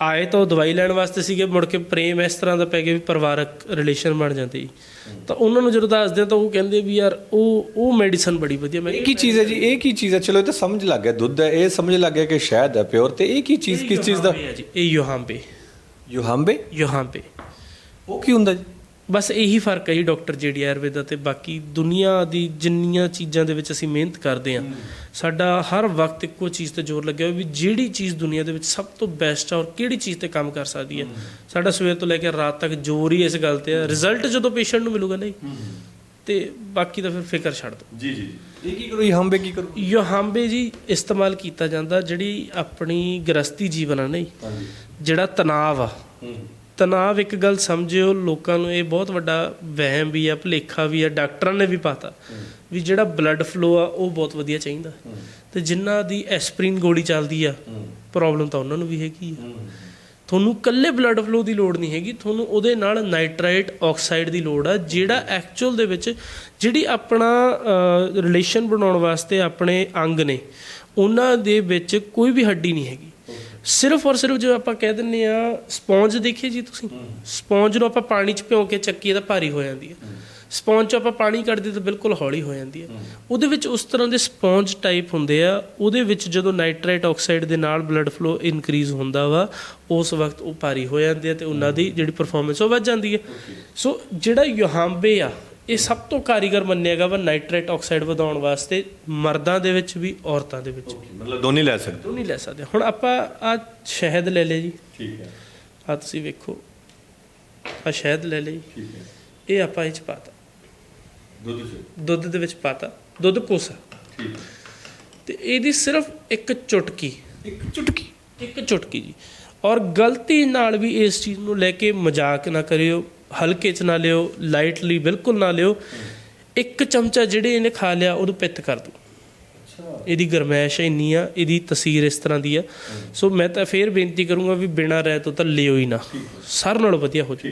ਆਏ ਤਾਂ ਉਹ ਦਵਾਈ ਲੈਣ ਵਾਸਤੇ ਸੀਗੇ ਮੁੜ ਕੇ ਪ੍ਰੇਮ ਇਸ ਤਰ੍ਹਾਂ ਦਾ ਪੈ ਗਿਆ ਵੀ ਪਰਿਵਾਰਕ ਰਿਲੇਸ਼ਨ ਬਣ ਜਾਂਦੇ। ਜੀ ਤਾਂ ਉਹਨਾਂ ਨੂੰ ਜਦੋਂ ਦੱਸਦੇ ਆ ਤਾਂ ਉਹ ਕਹਿੰਦੇ ਵੀ ਯਾਰ ਉਹ ਉਹ ਮੈਡੀਸਨ ਬੜੀ ਵਧੀਆ ਮੈਂ ਇਹ ਕੀ ਚੀਜ਼ ਹੈ ਜੀ? ਇਹ ਕੀ ਚੀਜ਼ ਹੈ? ਚਲੋ ਇਹ ਤਾਂ ਸਮਝ ਲੱਗ ਗਿਆ ਦੁੱਧ ਹੈ ਇਹ ਸਮਝ ਲੱਗ ਗਿਆ ਕਿ ਸ਼ਹਿਦ ਹੈ ਪਿਓਰ ਤੇ ਇਹ ਕੀ ਚੀਜ਼ ਕਿਸ ਚੀਜ਼ ਦਾ? ਇਹ ਯੋਹਾਂਬੇ। ਯੁਹਾਂਬੇ? ਯੋਹਾਂਬੇ। ਉਹ ਕੀ ਹੁੰਦਾ ਜੀ? ਬਸ ਇਹੀ ਫ਼ਰਕ ਹੈ ਜੀ ਡਾਕਟਰ ਜੇਡੀ ਆਯੁਰਵੇਦਾ ਤੇ ਬਾਕੀ ਦੁਨੀਆ ਦੀ ਜਿੰਨੀਆਂ ਚੀਜ਼ਾਂ ਦੇ ਵਿੱਚ ਅਸੀਂ ਮਿਹਨਤ ਕਰਦੇ ਹਾਂ ਸਾਡਾ ਹਰ ਵਕਤ ਇੱਕੋ ਚੀਜ਼ ਤੇ ਜ਼ੋਰ ਲੱਗਿਆ ਹੋਇਆ ਵੀ ਜਿਹੜੀ ਚੀਜ਼ ਦੁਨੀਆ ਦੇ ਵਿੱਚ ਸਭ ਤੋਂ ਬੈਸਟ ਹੈ ਔਰ ਕਿਹੜੀ ਚੀਜ਼ ਤੇ ਕੰਮ ਕਰ ਸਕਦੀ ਹੈ। ਸਾਡਾ ਸਵੇਰ ਤੋਂ ਲੈ ਕੇ ਰਾਤ ਤੱਕ ਜ਼ੋਰ ਹੀ ਇਸ ਗੱਲ ਤੇ ਹੈ ਰਿਜ਼ਲਟ ਜਦੋਂ ਪੇਸ਼ੈਂਟ ਨੂੰ ਮਿਲੂਗਾ ਨਹੀਂ। ਤੇ ਬਾਕੀ ਤਾਂ ਫਿਰ ਫਿਕਰ ਛੱਡ ਦਿਓ। ਜੀ ਜੀ। ਇਹ ਕੀ ਕਰੂ ਯੁਹਾਂਬੇ ਕੀ ਕਰੂ? ਯੋਹਾਂਬੇ ਜੀ ਇਸਤੇਮਾਲ ਕੀਤਾ ਜਾਂਦਾ ਜਿਹੜੀ ਆਪਣੀ ਗ੍ਰਸਤੀ ਜੀਵਨ ਆ ਨਹੀਂ। ਜਿਹੜਾ ਤਣਾਅ ਆ ਤਣਾਅ ਇੱਕ ਗੱਲ ਸਮਝਿਓ, ਲੋਕਾਂ ਨੂੰ ਇਹ ਬਹੁਤ ਵੱਡਾ ਵਹਿਮ ਵੀ ਆ, ਭੁਲੇਖਾ ਵੀ ਆ, ਡਾਕਟਰਾਂ ਨੇ ਵੀ ਪਾਤਾ ਵੀ ਜਿਹੜਾ ਬਲੱਡ ਫਲੋ ਆ, ਉਹ ਬਹੁਤ ਵਧੀਆ ਚਾਹੀਦਾ। ਤੇ ਜਿਨ੍ਹਾਂ ਦੀ ਐਸਪਰੀਨ ਗੋਲੀ ਚੱਲਦੀ ਆ ਪ੍ਰੋਬਲਮ ਤਾਂ ਉਹਨਾਂ ਨੂੰ ਵੀ ਹੈਗੀ ਆ। ਤੁਹਾਨੂੰ ਕੱਲੇ ਬਲੱਡ ਫਲੋ ਦੀ ਲੋੜ ਨਹੀਂ ਹੈਗੀ, ਤੁਹਾਨੂੰ ਉਹਦੇ ਨਾਲ ਨਾਈਟ੍ਰਾਈਟ ਆਕਸਾਈਡ ਦੀ ਲੋੜ ਆ, ਜਿਹੜਾ ਐਕਚੁਅਲ ਦੇ ਵਿੱਚ ਜਿਹੜੀ ਆਪਣਾ ਰਿਲੇਸ਼ਨ ਬਣਾਉਣ ਵਾਸਤੇ ਆਪਣੇ ਅੰਗ ਨੇ, ਉਹਨਾਂ ਦੇ ਵਿੱਚ ਕੋਈ ਵੀ ਹੱਡੀ ਨਹੀਂ ਹੈਗੀ। ਸਿਰਫ ਔਰ ਸਿਰਫ ਜੋ ਆਪਾਂ ਕਹਿ ਦਿੰਨੇ ਆ ਸਪੌਂਜ ਦੇਖੀ ਜੀ ਤੁਸੀਂ। ਸਪੌਂਜ ਨੂੰ ਆਪਾਂ ਪਾਣੀ 'ਚ ਭਿਉਂ ਕੇ ਚੱਕੀਏ ਤਾਂ ਭਾਰੀ ਹੋ ਜਾਂਦੀ ਹੈ। ਸਪੌਂਜ 'ਚ ਆਪਾਂ ਪਾਣੀ ਕੱਢਦੇ ਤਾਂ ਬਿਲਕੁਲ ਹੌਲੀ ਹੋ ਜਾਂਦੀ ਹੈ। ਉਹਦੇ ਵਿੱਚ ਉਸ ਤਰ੍ਹਾਂ ਦੇ ਸਪੌਂਜ ਟਾਈਪ ਹੁੰਦੇ ਆ ਉਹਦੇ ਵਿੱਚ ਜਦੋਂ ਨਾਈਟ੍ਰਾਈਟ ਆਕਸਾਈਡ ਦੇ ਨਾਲ ਬਲੱਡ ਫਲੋ ਇਨਕਰੀਜ਼ ਹੁੰਦਾ ਵਾ ਉਸ ਵਕਤ ਉਹ ਭਾਰੀ ਹੋ ਜਾਂਦੇ ਆ ਤੇ ਉਹਨਾਂ ਦੀ ਜਿਹੜੀ ਪਰਫਾਰਮੈਂਸ ਉਹ ਵੱਧ ਜਾਂਦੀ ਹੈ। ਸੋ ਜਿਹੜਾ ਯੋਹਾਂਬੇ ਆ ਇਹ ਸਭ ਤੋਂ ਕਾਰੀਗਰ ਮੰਨਿਆ ਗਿਆ ਵਾ ਨਾਈਟ੍ਰਾਈਟ ਆਕਸਾਈਡ ਵਧਾਉਣ ਵਾਸਤੇ ਮਰਦਾਂ ਦੇ ਵਿੱਚ ਵੀ ਔਰਤਾਂ ਦੇ ਵਿੱਚ ਵੀ ਮਤਲਬ ਦੋਨੇ ਲੈ ਸਕਦੇ ਨਹੀਂ ਲੈ ਸਕਦੇ ਹੁਣ ਆਪਾਂ ਆ ਸ਼ਹਿਦ ਲੈ ਲਿਆ ਜੀ। ਠੀਕ ਹੈ। ਆ ਤੁਸੀਂ ਵੇਖੋ। ਆ ਸ਼ਹਿਦ ਲੈ ਲਈ ਠੀਕ ਹੈ। ਇਹ ਆਪਾਂ ਇਹ ਚ ਪਾਤਾ। ਦੁੱਧ ਚ? ਦੁੱਧ ਦੇ ਵਿੱਚ ਪਾਤਾ। ਦੁੱਧ ਕੋਸਾ। ਠੀਕ ਤੇ ਇਹਦੀ ਸਿਰਫ ਇੱਕ ਚੁਟਕੀ। ਇੱਕ ਚੁਟਕੀ? ਇੱਕ ਚੁਟਕੀ ਜੀ। ਔਰ ਗਲਤੀ ਨਾਲ ਵੀ ਇਸ ਚੀਜ਼ ਨੂੰ ਲੈ ਕੇ ਮਜ਼ਾਕ ਨਾ ਕਰਿਓ। ਹਲਕੇ ਚ ਨਾ ਲਿਓ ਲਾਈਟਲੀ ਬਿਲਕੁਲ ਨਾ ਲਿਓ। ਇੱਕ ਚਮਚਾ ਜਿਹੜੇ ਇਹਨੇ ਖਾ ਲਿਆ ਉਹਨੂੰ ਪਿੱਤ ਕਰ ਦੂ ਅੱਛਾ। ਇਹਦੀ ਗਰਮੈਸ਼ ਇੰਨੀ ਆ ਇਹਦੀ ਤਸੀਰ ਇਸ ਤਰ੍ਹਾਂ ਦੀ ਆ। ਸੋ ਮੈਂ ਤਾਂ ਫੇਰ ਬੇਨਤੀ ਕਰੂੰਗਾ ਵੀ ਬਿਨਾਂ ਰਹਿ ਤੋਂ ਤਾਂ ਲਿਓ ਹੀ ਨਾ। ਸਾਰਿਆਂ ਨਾਲੋਂ ਵਧੀਆ ਹੋ ਜੂ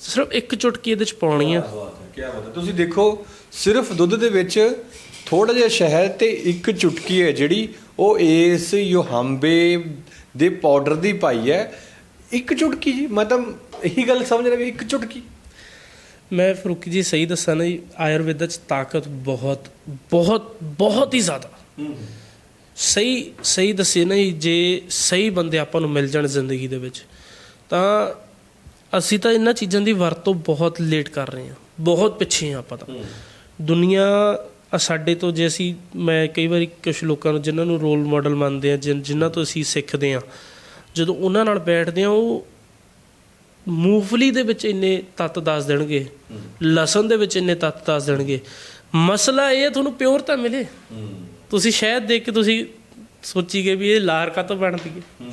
ਸਿਰਫ ਇੱਕ ਚੁਟਕੀ ਇਹਦੇ ਚ ਪਾਉਣੀ ਆ। ਕੀ ਬਾਤ ਹੈ। ਤੁਸੀਂ ਦੇਖੋ ਸਿਰਫ ਦੁੱਧ ਦੇ ਵਿੱਚ ਥੋੜਾ ਜਿਹਾ ਸ਼ਹਿਦ ਤੇ ਇੱਕ ਚੁਟਕੀ ਹੈ ਜਿਹੜੀ ਉਹ ਇਸ ਯੋਹਾਂਬੇ ਦੇ ਪਾਊਡਰ ਦੀ ਪਾਈ ਹੈ। ਇੱਕ ਚੁਟਕੀ ਜੀ ਮੈਂ ਤਾਂ ਇਹੀ ਗੱਲ ਸਮਝ ਰਿਹਾ ਵੀ ਇੱਕ ਚੁਟਕੀ ਮੈਂ ਫਰੂਕੀ ਜੀ ਸਹੀ ਦੱਸਾਂ ਨਾ ਜੀ ਆਯੁਰਵੇਦਾ ਚ ਤਾਕਤ ਬਹੁਤ ਬਹੁਤ ਬਹੁਤ ਹੀ ਜ਼ਿਆਦਾ। ਸਹੀ ਸਹੀ ਦੱਸੇ ਨਾ ਜੀ ਜੇ ਸਹੀ ਬੰਦੇ ਆਪਾਂ ਨੂੰ ਮਿਲ ਜਾਣ ਜ਼ਿੰਦਗੀ ਦੇ ਵਿੱਚ ਤਾਂ ਅਸੀਂ ਤਾਂ ਇਹਨਾਂ ਚੀਜ਼ਾਂ ਦੀ ਵਰਤੋਂ ਬਹੁਤ ਲੇਟ ਕਰ ਰਹੇ ਹਾਂ ਬਹੁਤ ਪਿੱਛੇ ਹਾਂ ਆਪਾਂ ਤਾਂ। ਦੁਨੀਆ ਸਾਡੇ ਤੋਂ ਜੇ ਅਸੀਂ ਮੈਂ ਕਈ ਵਾਰੀ ਕੁਝ ਲੋਕਾਂ ਨੂੰ ਜਿਨ੍ਹਾਂ ਨੂੰ ਰੋਲ ਮਾਡਲ ਮੰਨਦੇ ਆ ਜਿਨ- ਜਿਨ੍ਹਾਂ ਤੋਂ ਅਸੀਂ ਸਿੱਖਦੇ ਆ ਜਦੋਂ ਉਹਨਾਂ ਨਾਲ ਬੈਠਦੇ ਆ ਉਹ ਮੂੰਗਫਲੀ ਦੇ ਵਿੱਚ ਇੰਨੇ ਤੱਤ ਦੱਸ ਦੇਣਗੇ, ਲਸਣ ਦੇ ਵਿੱਚ ਇੰਨੇ ਤੱਤ ਦੱਸ ਦੇਣਗੇ। ਮਸਲਾ ਇਹ ਹੈ, ਤੁਹਾਨੂੰ ਪਿਓਰਤਾ ਮਿਲੇ। ਤੁਸੀਂ ਸ਼ਾਇਦ ਦੇਖ ਕੇ ਤੁਸੀਂ ਸੋਚੀਗੇ ਵੀ ਇਹ ਲਾਰ ਕਾਤੋਂ ਬਣਦੀ ਹੈ।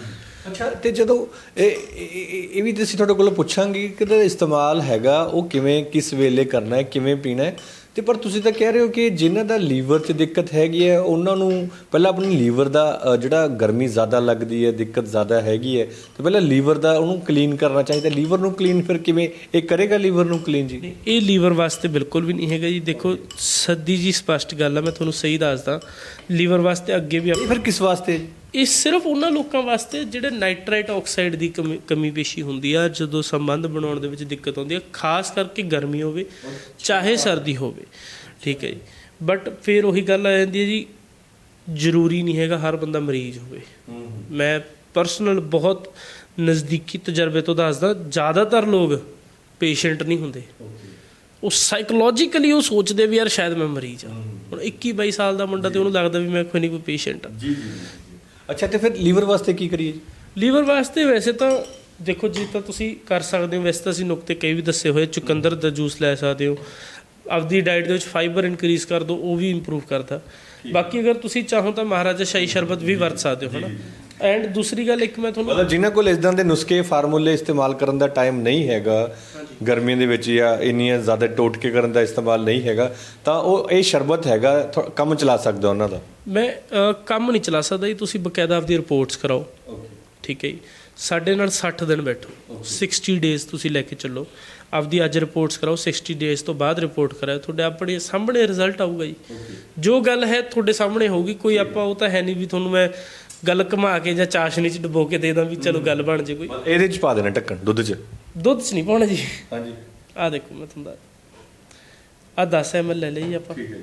ਅੱਛਾ, ਤੇ ਜਦੋਂ ਇਹ ਇਹ- ਵੀ ਅਸੀਂ ਤੁਹਾਡੇ ਕੋਲੋਂ ਪੁੱਛਾਂਗੇ ਕਿ ਇਹਦਾ ਇਸਤੇਮਾਲ ਹੈਗਾ, ਉਹ ਕਿਵੇਂ, ਕਿਸ ਵੇਲੇ ਕਰਨਾ ਹੈ, ਕਿਵੇਂ ਪੀਣਾ ਹੈ। ਤੇ ਪਰ ਤੁਸੀਂ ਤਾਂ ਕਹਿ ਰਹੇ ਹੋ ਕਿ ਜਿਨ੍ਹਾਂ ਦਾ ਲੀਵਰ 'ਚ ਦਿੱਕਤ ਹੈਗੀ ਹੈ ਉਹਨਾਂ ਨੂੰ ਪਹਿਲਾਂ ਆਪਣੇ ਲੀਵਰ ਦਾ ਜਿਹੜਾ ਗਰਮੀ ਜ਼ਿਆਦਾ ਲੱਗਦੀ ਹੈ ਦਿੱਕਤ ਜ਼ਿਆਦਾ ਹੈਗੀ ਹੈ ਤੇ ਪਹਿਲਾਂ ਲੀਵਰ ਦਾ ਉਹਨੂੰ ਕਲੀਨ ਕਰਨਾ ਚਾਹੀਦਾ। ਲੀਵਰ ਨੂੰ ਕਲੀਨ ਫਿਰ ਕਿਵੇਂ ਇਹ ਕਰੇਗਾ ਲੀਵਰ ਨੂੰ ਕਲੀਨ ਜੀ? ਇਹ ਲੀਵਰ ਵਾਸਤੇ ਬਿਲਕੁਲ ਵੀ ਨਹੀਂ ਹੈਗਾ ਜੀ। ਦੇਖੋ ਸੱਦੀ ਜੀ ਸਪਸ਼ਟ ਗੱਲ ਹੈ ਮੈਂ ਤੁਹਾਨੂੰ ਸਹੀ ਦੱਸਦਾ। ਲੀਵਰ ਵਾਸਤੇ ਅੱਗੇ ਵੀ ਫਿਰ ਕਿਸ ਵਾਸਤੇ? ਇਹ ਸਿਰਫ ਉਹਨਾਂ ਲੋਕਾਂ ਵਾਸਤੇ ਜਿਹੜੇ ਨਾਈਟ੍ਰਾਈਟ ਆਕਸਾਈਡ ਦੀ ਕਮੀ- ਪੇਸ਼ੀ ਹੁੰਦੀ ਆ ਜਦੋਂ ਸੰਬੰਧ ਬਣਾਉਣ ਦੇ ਵਿੱਚ ਦਿੱਕਤ ਆਉਂਦੀ ਹੈ ਖਾਸ ਕਰਕੇ ਗਰਮੀ ਹੋਵੇ ਚਾਹੇ ਸਰਦੀ ਹੋਵੇ। ਠੀਕ ਹੈ ਜੀ। ਬਟ ਫਿਰ ਉਹੀ ਗੱਲ ਆ ਜਾਂਦੀ ਹੈ ਜੀ ਜ਼ਰੂਰੀ ਨਹੀਂ ਹੈਗਾ ਹਰ ਬੰਦਾ ਮਰੀਜ਼ ਹੋਵੇ। ਮੈਂ ਪਰਸਨਲ ਬਹੁਤ ਨਜ਼ਦੀਕੀ ਤਜਰਬੇ ਤੋਂ ਦੱਸਦਾ ਜ਼ਿਆਦਾਤਰ ਲੋਕ ਪੇਸ਼ੈਂਟ ਨਹੀਂ ਹੁੰਦੇ। ਉਹ ਸਾਈਕੋਲੋਜੀਕਲੀ ਉਹ ਸੋਚਦੇ ਵੀ ਯਾਰ ਸ਼ਾਇਦ ਮੈਂ ਮਰੀਜ਼ ਆ। ਹੁਣ 21 22 ਸਾਲ ਦਾ ਮੁੰਡਾ ਤੇ ਉਹਨੂੰ ਲੱਗਦਾ ਵੀ ਮੈਂ ਕੋਈ ਨਹੀਂ ਕੋਈ ਪੇਸ਼ੈਂਟ ਆ। ਜੀ ਜੀ। ਅੱਛਾ ਤੇ ਫਿਰ ਲੀਵਰ ਵਾਸਤੇ ਕੀ ਕਰੀਏ ਜੀ? ਲੀਵਰ ਵਾਸਤੇ ਵੈਸੇ ਤਾਂ ਦੇਖੋ ਜੀ ਤਾਂ ਤੁਸੀਂ ਕਰ ਸਕਦੇ ਹੋ। ਵੈਸੇ ਤਾਂ ਅਸੀਂ ਨੁਕਤੇ ਕਈ ਵੀ ਦੱਸੇ ਹੋਏ ਚੁਕੰਦਰ ਦਾ ਜੂਸ ਲੈ ਸਕਦੇ ਹੋ। ਆਪਦੀ ਡਾਈਟ ਦੇ ਵਿੱਚ ਫਾਈਬਰ ਇਨਕਰੀਜ਼ ਕਰ ਦਿਓ ਉਹ ਵੀ ਇੰਪਰੂਵ ਕਰਦਾ। ਬਾਕੀ ਅਗਰ ਤੁਸੀਂ ਚਾਹੋ ਤਾਂ ਮਹਾਰਾਜਾ ਸ਼ਾਹੀ ਸ਼ਰਬਤ ਵੀ ਵਰਤ ਸਕਦੇ ਹੋ ਹਨਾ? ਐਂਡ ਦੂਸਰੀ ਗੱਲ ਇੱਕ ਮੈਂ ਤੁਹਾਨੂੰ ਮਤਲਬ ਜਿਨ੍ਹਾਂ ਕੋਲ ਇਦਾਂ ਦੇ ਨੁਸਖੇ ਫਾਰਮੂਲੇ ਇਸਤੇਮਾਲ ਕਰਨ ਦਾ ਟਾਈਮ ਨਹੀਂ ਹੈਗਾ ਗਰਮੀਆਂ ਦੇ ਵਿੱਚ ਜਾਂ ਇੰਨੀਆਂ ਜ਼ਿਆਦਾ ਟੋਟਕੇ ਕਰਨ ਦਾ ਇਸਤੇਮਾਲ ਨਹੀਂ ਹੈਗਾ ਤਾਂ ਉਹ ਇਹ ਸ਼ਰਬਤ ਹੈਗਾ ਕੰਮ ਚਲਾ ਸਕਦਾ ਉਹਨਾਂ ਦਾ। ਮੈਂ ਕੰਮ ਨਹੀਂ ਚਲਾ ਸਕਦਾ ਜੀ ਤੁਸੀਂ ਬਕਾਇਦਾ ਆਪਦੀ ਰਿਪੋਰਟਸ ਕਰਾਓ। ਠੀਕ ਹੈ ਜੀ। ਸਾਡੇ ਨਾਲ 60 ਦਿਨ ਬੈਠੋ। 60 ਡੇਜ਼ ਤੁਸੀਂ ਲੈ ਕੇ ਚੱਲੋ। ਆਪਦੀ ਅੱਜ ਰਿਪੋਰਟਸ ਕਰਾਓ 60 ਡੇਜ਼ ਤੋਂ ਬਾਅਦ ਰਿਪੋਰਟ ਕਰਾਓ। ਤੁਹਾਡੇ ਆਪਣੇ ਸਾਹਮਣੇ ਰਿਜ਼ਲਟ ਆਊਗਾ ਜੀ। ਜੋ ਗੱਲ ਹੈ ਤੁਹਾਡੇ ਸਾਹਮਣੇ ਹੋਊਗੀ ਕੋਈ ਆਪਾਂ ਉਹ ਤਾਂ ਹੈ ਨਹੀਂ ਵੀ ਤੁਹਾਨੂੰ ਮੈਂ ਗੱਲ ਘੁਮਾ ਕੇ ਜਾਂ ਚਾਸ਼ਨੀ ਚ ਡੁਬੋ ਕੇ ਦੇ ਦਾਂ ਵੀ ਚਲੋ ਗੱਲ ਬਣ ਜੇ ਕੋਈ। ਇਹਦੇ ਚ ਪਾ ਦੇਣਾ ਢੱਕਣ ਦੁੱਧ ਚ। ਦੁੱਧ ਚ ਨਹੀਂ ਪਾਉਣਾ ਜੀ। ਹਾਂਜੀ। ਆ ਦੇਖੋ ਮੈਂ ਤੁਹਾਨੂੰ ਆ 10 ml ਲੈ ਲਈ ਆਪਾਂ। ਠੀਕ ਹੈ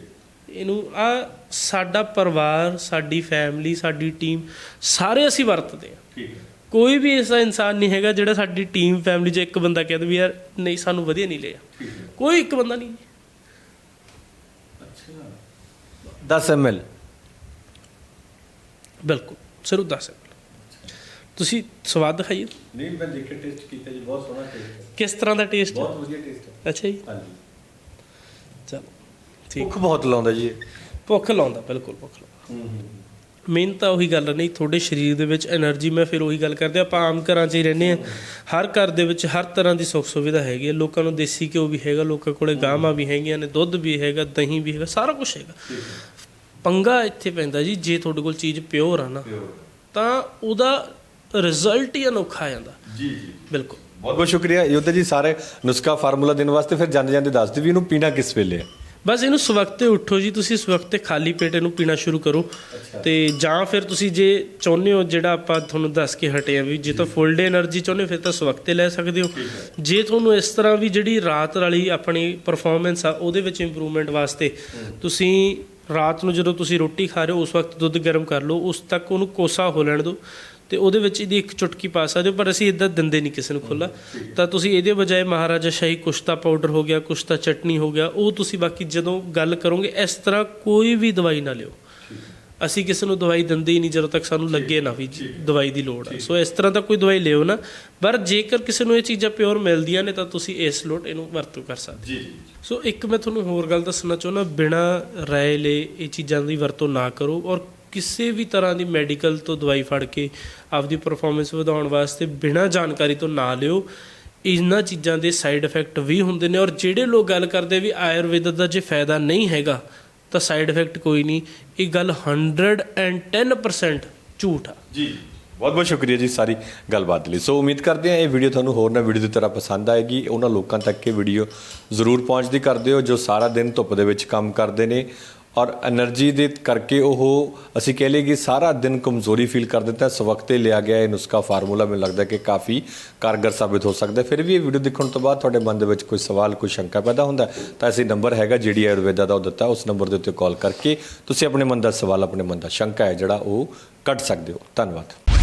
ਇਹਨੂੰ ਆ ਸਾਡਾ ਪਰਿਵਾਰ ਸਾਡੀ ਫੈਮਿਲੀ ਸਾਡੀ ਟੀਮ ਸਾਰੇ ਅਸੀਂ ਵਰਤਦੇ ਆ ਠੀਕ ਹੈ। ਕੋਈ ਵੀ ਐਸਾ ਇਨਸਾਨ ਨਹੀਂ ਹੈਗਾ ਜਿਹੜਾ ਸਾਡੀ ਟੀਮ ਫੈਮਿਲੀ 'ਚ ਇੱਕ ਬੰਦਾ ਕਹਿੰਦਾ ਵੀ ਯਾਰ ਨਹੀਂ ਸਾਨੂੰ ਵਧੀਆ ਨਹੀਂ ਲਿਆ। ਕੋਈ ਇੱਕ ਬੰਦਾ ਨਹੀਂ। 10 ml ਬਿਲਕੁਲ। ਜ਼ਰੂਰ ਦੱਸ ਸਕਦੇ ਤੁਸੀਂ ਸਵਾਦ ਖਾਈਏ ਨਹੀਂ ਮੈਂ ਦੇਖਿਆ ਟੇਸਟ ਕੀਤਾ ਜੀ ਬਹੁਤ ਸੋਹਣਾ ਟੇਸਟ ਕਿਸ ਤਰ੍ਹਾਂ ਦਾ ਟੇਸਟ ਬਹੁਤ ਵਧੀਆ ਟੇਸਟ ਹੈ। ਅੱਛਾ ਜੀ। ਹਾਂਜੀ। ਚਲੋ ਠੀਕ। ਭੁੱਖ ਬਹੁਤ ਲਾਉਂਦਾ ਜੀ। ਭੁੱਖ ਲਾਉਂਦਾ ਬਿਲਕੁਲ ਭੁੱਖ ਲਾਉਂਦਾ। ਹੂੰ ਮੇਨ ਤਾਂ ਉਹੀ ਗੱਲ ਨਹੀਂ ਤੁਹਾਡੇ ਸਰੀਰ ਦੇ ਵਿੱਚ એનર્ਜੀ ਮੈਂ ਫਿਰ ਉਹੀ ਗੱਲ ਕਰਦੇ ਆਪਾਂ ਆਮ ਘਰਾਂ 'ਚ ਹੀ ਰਹਿੰਦੇ ਆ ਹਰ ਘਰ ਦੇ ਵਿੱਚ ਹਰ ਤਰ੍ਹਾਂ ਦੀ ਸੁੱਖ ਸੁਵਿਧਾ ਹੈਗੀ ਹੈ। ਲੋਕਾਂ ਨੂੰ ਦੇਸੀ ਘਿਓ ਵੀ ਹੈਗਾ ਲੋਕਾਂ ਕੋਲੇ ਗਾਵਾਂ ਵੀ ਹੈਗੀਆਂ ਨੇ ਦੁੱਧ ਵੀ ਹੈਗਾ ਦਹੀਂ ਵੀ ਹੈਗਾ ਸਾਰਾ ਕੁਝ ਹੈਗਾ। ਪੰਗਾ ਇੱਥੇ ਪੈਂਦਾ ਜੀ ਜੇ ਤੁਹਾਡੇ ਕੋਲ ਚੀਜ਼ ਪਿਓਰ ਆ ਨਾ ਤਾਂ ਉਹਦਾ ਰਿਜ਼ਲਟ ਹੀ ਅਨੋਖਾ ਆ ਜਾਂਦਾ। ਜੀ ਜੀ। ਬਿਲਕੁਲ। ਬਹੁਤ ਬਹੁਤ ਸ਼ੁਕਰੀਆ। ਯੋਧਾ ਜੀ ਸਾਰੇ ਨੁਸਖਾ ਫਾਰਮੂਲਾ ਦੇਣ ਵਾਸਤੇ ਫਿਰ ਜਾਂਦੇ ਜਾਂਦੇ ਦੱਸ ਦਿਓ ਵੀ ਇਹਨੂੰ ਪੀਣਾ ਕਿਸ ਵੇਲੇ ਹੈ ਬਸ ਇਹਨੂੰ ਸਵਖਤੇ ਉੱਠੋ ਜੀ ਤੁਸੀਂ ਸਵਖਤੇ ਖਾਲੀ ਪੇਟ ਇਹਨੂੰ ਪੀਣਾ ਸ਼ੁਰੂ ਕਰੋ। ਤੇ ਜਾਂ ਫਿਰ ਤੁਸੀਂ ਜੇ ਚਾਹੁੰਦੇ ਹੋ ਜਿਹੜਾ ਆਪਾਂ ਤੁਹਾਨੂੰ ਦੱਸ ਕੇ ਹਟੇ ਆ ਵੀ ਜੇ ਤਾਂ ਫੁੱਲ ਡੇ એનર્ਜੀ ਚਾਹੁੰਦੇ ਹੋ ਫਿਰ ਤਾਂ ਸਵਖਤੇ ਲੈ ਸਕਦੇ ਹੋ। ਜੇ ਤੁਹਾਨੂੰ ਇਸ ਤਰ੍ਹਾਂ ਵੀ ਜਿਹੜੀ ਰਾਤ ਵਾਲੀ ਆਪਣੀ ਪਰਫਾਰਮੈਂਸ ਆ ਉਹਦੇ ਵਿੱਚ ਇੰਪਰੂਵਮੈਂਟ ਵਾਸਤੇ ਤੁਸੀਂ ਰਾਤ ਨੂੰ ਜਦੋਂ ਤੁਸੀਂ ਰੋਟੀ ਖਾ ਰਹੇ ਹੋ, ਉਸ ਵਕਤ ਦੁੱਧ ਗਰਮ ਕਰ ਲਓ, ਉਸ ਤੱਕ ਉਹਨੂੰ ਕੋਸਾ ਹੋ ਲੈਣ ਦਿਓ ਤੇ ਉਹਦੇ ਵਿੱਚ ਇਹਦੀ ਇੱਕ ਚੁਟਕੀ ਪਾ ਸਕਦੇ ਹੋ, ਪਰ ਅਸੀਂ ਇਦਾਂ ਦਿੰਦੇ ਨਹੀਂ ਕਿਸੇ ਨੂੰ ਖੁੱਲਾ ਤਾਂ ਤੁਸੀਂ ਇਹਦੇ ਬਜਾਏ ਮਹਾਰਾਜਾ ਸ਼ਾਹੀ ਕੁਸ਼ਤਾ ਪਾਊਡਰ ਹੋ ਗਿਆ ਕੁਸ਼ਤਾ ਚਟਨੀ ਹੋ ਗਿਆ, ਉਹ ਤੁਸੀਂ ਬਾਕੀ ਜਦੋਂ ਗੱਲ ਕਰੋਗੇ, ਇਸ ਤਰ੍ਹਾਂ ਕੋਈ ਵੀ ਦਵਾਈ ਨਾ ਲਿਓ। ਅਸੀਂ ਕਿਸੇ ਨੂੰ ਦਵਾਈ ਦਿੰਦੇ ਹੀ ਨਹੀਂ ਜਦੋਂ ਤੱਕ ਸਾਨੂੰ ਲੱਗੇ ਨਾ ਵੀ ਦਵਾਈ ਦੀ ਲੋੜ ਹੈ ਸੋ ਇਸ ਤਰ੍ਹਾਂ ਤਾਂ ਕੋਈ ਦਵਾਈ ਲਿਓ ਨਾ ਪਰ ਜੇਕਰ ਕਿਸੇ ਨੂੰ ਇਹ ਚੀਜ਼ਾਂ ਪਿਓਰ ਮਿਲਦੀਆਂ ਨੇ ਤਾਂ ਤੁਸੀਂ ਇਸ ਲੋਟ ਇਹਨੂੰ ਵਰਤੋਂ ਕਰ ਸਕਦੇ ਜੀ ਸੋ ਇੱਕ ਮੈਂ ਤੁਹਾਨੂੰ ਹੋਰ ਗੱਲ ਦੱਸਣਾ ਚਾਹੁੰਦਾ ਬਿਨਾ ਰਾਏ ਲਏ ਇਹ ਚੀਜ਼ਾਂ ਦੀ ਵਰਤੋਂ ਨਾ ਕਰੋ ਔਰ ਕਿਸੇ ਵੀ ਤਰ੍ਹਾਂ ਦੀ ਮੈਡੀਕਲ ਤੋਂ ਦਵਾਈ ਫੜ ਕੇ ਆਪਦੀ ਪਰਫਾਰਮੈਂਸ ਵਧਾਉਣ ਵਾਸਤੇ ਬਿਨਾ ਜਾਣਕਾਰੀ ਤੋਂ ਨਾ ਲਿਓ। ਇਹਨਾਂ ਚੀਜ਼ਾਂ ਦੇ ਸਾਈਡ ਇਫੈਕਟ ਵੀ ਹੁੰਦੇ ਨੇ ਔਰ ਜਿਹੜੇ ਲੋਕ ਗੱਲ ਕਰਦੇ ਵੀ ਆਯੁਰਵੇਦ ਦਾ ਜੇ ਫਾਇਦਾ ਨਹੀਂ ਹੈਗਾ ਤਾਂ ਸਾਈਡ ਇਫੈਕਟ ਕੋਈ ਨਹੀਂ। ਇਹ ਗੱਲ 110% ਝੂਠ ਆ। ਜੀ ਬਹੁਤ ਬਹੁਤ ਸ਼ੁਕਰੀਆ ਜੀ ਸਾਰੀ ਗੱਲਬਾਤ ਲਈ। ਸੋ ਉਮੀਦ ਕਰਦੇ ਹਾਂ ਇਹ ਵੀਡੀਓ ਤੁਹਾਨੂੰ ਹੋਰ ਨਾ ਵੀਡੀਓ ਦੀ ਤਰ੍ਹਾਂ ਪਸੰਦ ਆਏਗੀ। ਉਹਨਾਂ ਲੋਕਾਂ ਤੱਕ ਇਹ ਵੀਡੀਓ ਜ਼ਰੂਰ ਪਹੁੰਚਦੀ ਕਰਦੇ ਹੋ, ਜੋ ਸਾਰਾ ਦਿਨ ਧੁੱਪ ਦੇ ਵਿੱਚ ਕੰਮ ਕਰਦੇ ਨੇ। ਔਰ એનર્ਜੀ ਦੇ ਕਰਕੇ ਉਹ, ਅਸੀਂ ਕਹਿ ਲਈਏ ਕਿ ਸਾਰਾ ਦਿਨ ਕਮਜ਼ੋਰੀ ਫੀਲ ਕਰ ਦਿੰਦਾ ਹੈ ਸਵਕਤੇ ਲਿਆ ਗਿਆ ਇਹ ਨੁਸਖਾ ਫਾਰਮੂਲਾ ਮੈਨੂੰ ਲੱਗਦਾ ਕਿ ਕਾਫੀ ਕਾਰਗਰ ਸਾਬਿਤ ਹੋ ਸਕਦਾ। ਫਿਰ ਵੀ ਇਹ ਵੀਡੀਓ ਦੇਖਣ ਤੋਂ ਬਾਅਦ ਤੁਹਾਡੇ ਮਨ ਦੇ ਵਿੱਚ ਕੋਈ ਸਵਾਲ, ਕੋਈ ਸ਼ੰਕਾ ਪੈਦਾ ਹੁੰਦਾ, ਤਾਂ ਅਸੀਂ ਨੰਬਰ ਹੈਗਾ ਜਿਹੜੀ ਆਯੁਰਵੇਦਾ ਦਾ ਉਹ ਦਿੱਤਾ, ਉਸ ਨੰਬਰ ਦੇ ਉੱਤੇ ਕਾਲ ਕਰਕੇ ਤੁਸੀਂ ਆਪਣੇ ਮਨ ਦਾ ਸਵਾਲ, ਆਪਣੇ ਮਨ ਦਾ ਸ਼ੰਕਾ ਹੈ ਜਿਹੜਾ ਉਹ ਕੱਢ ਸਕਦੇ ਹੋ। ਧੰਨਵਾਦ।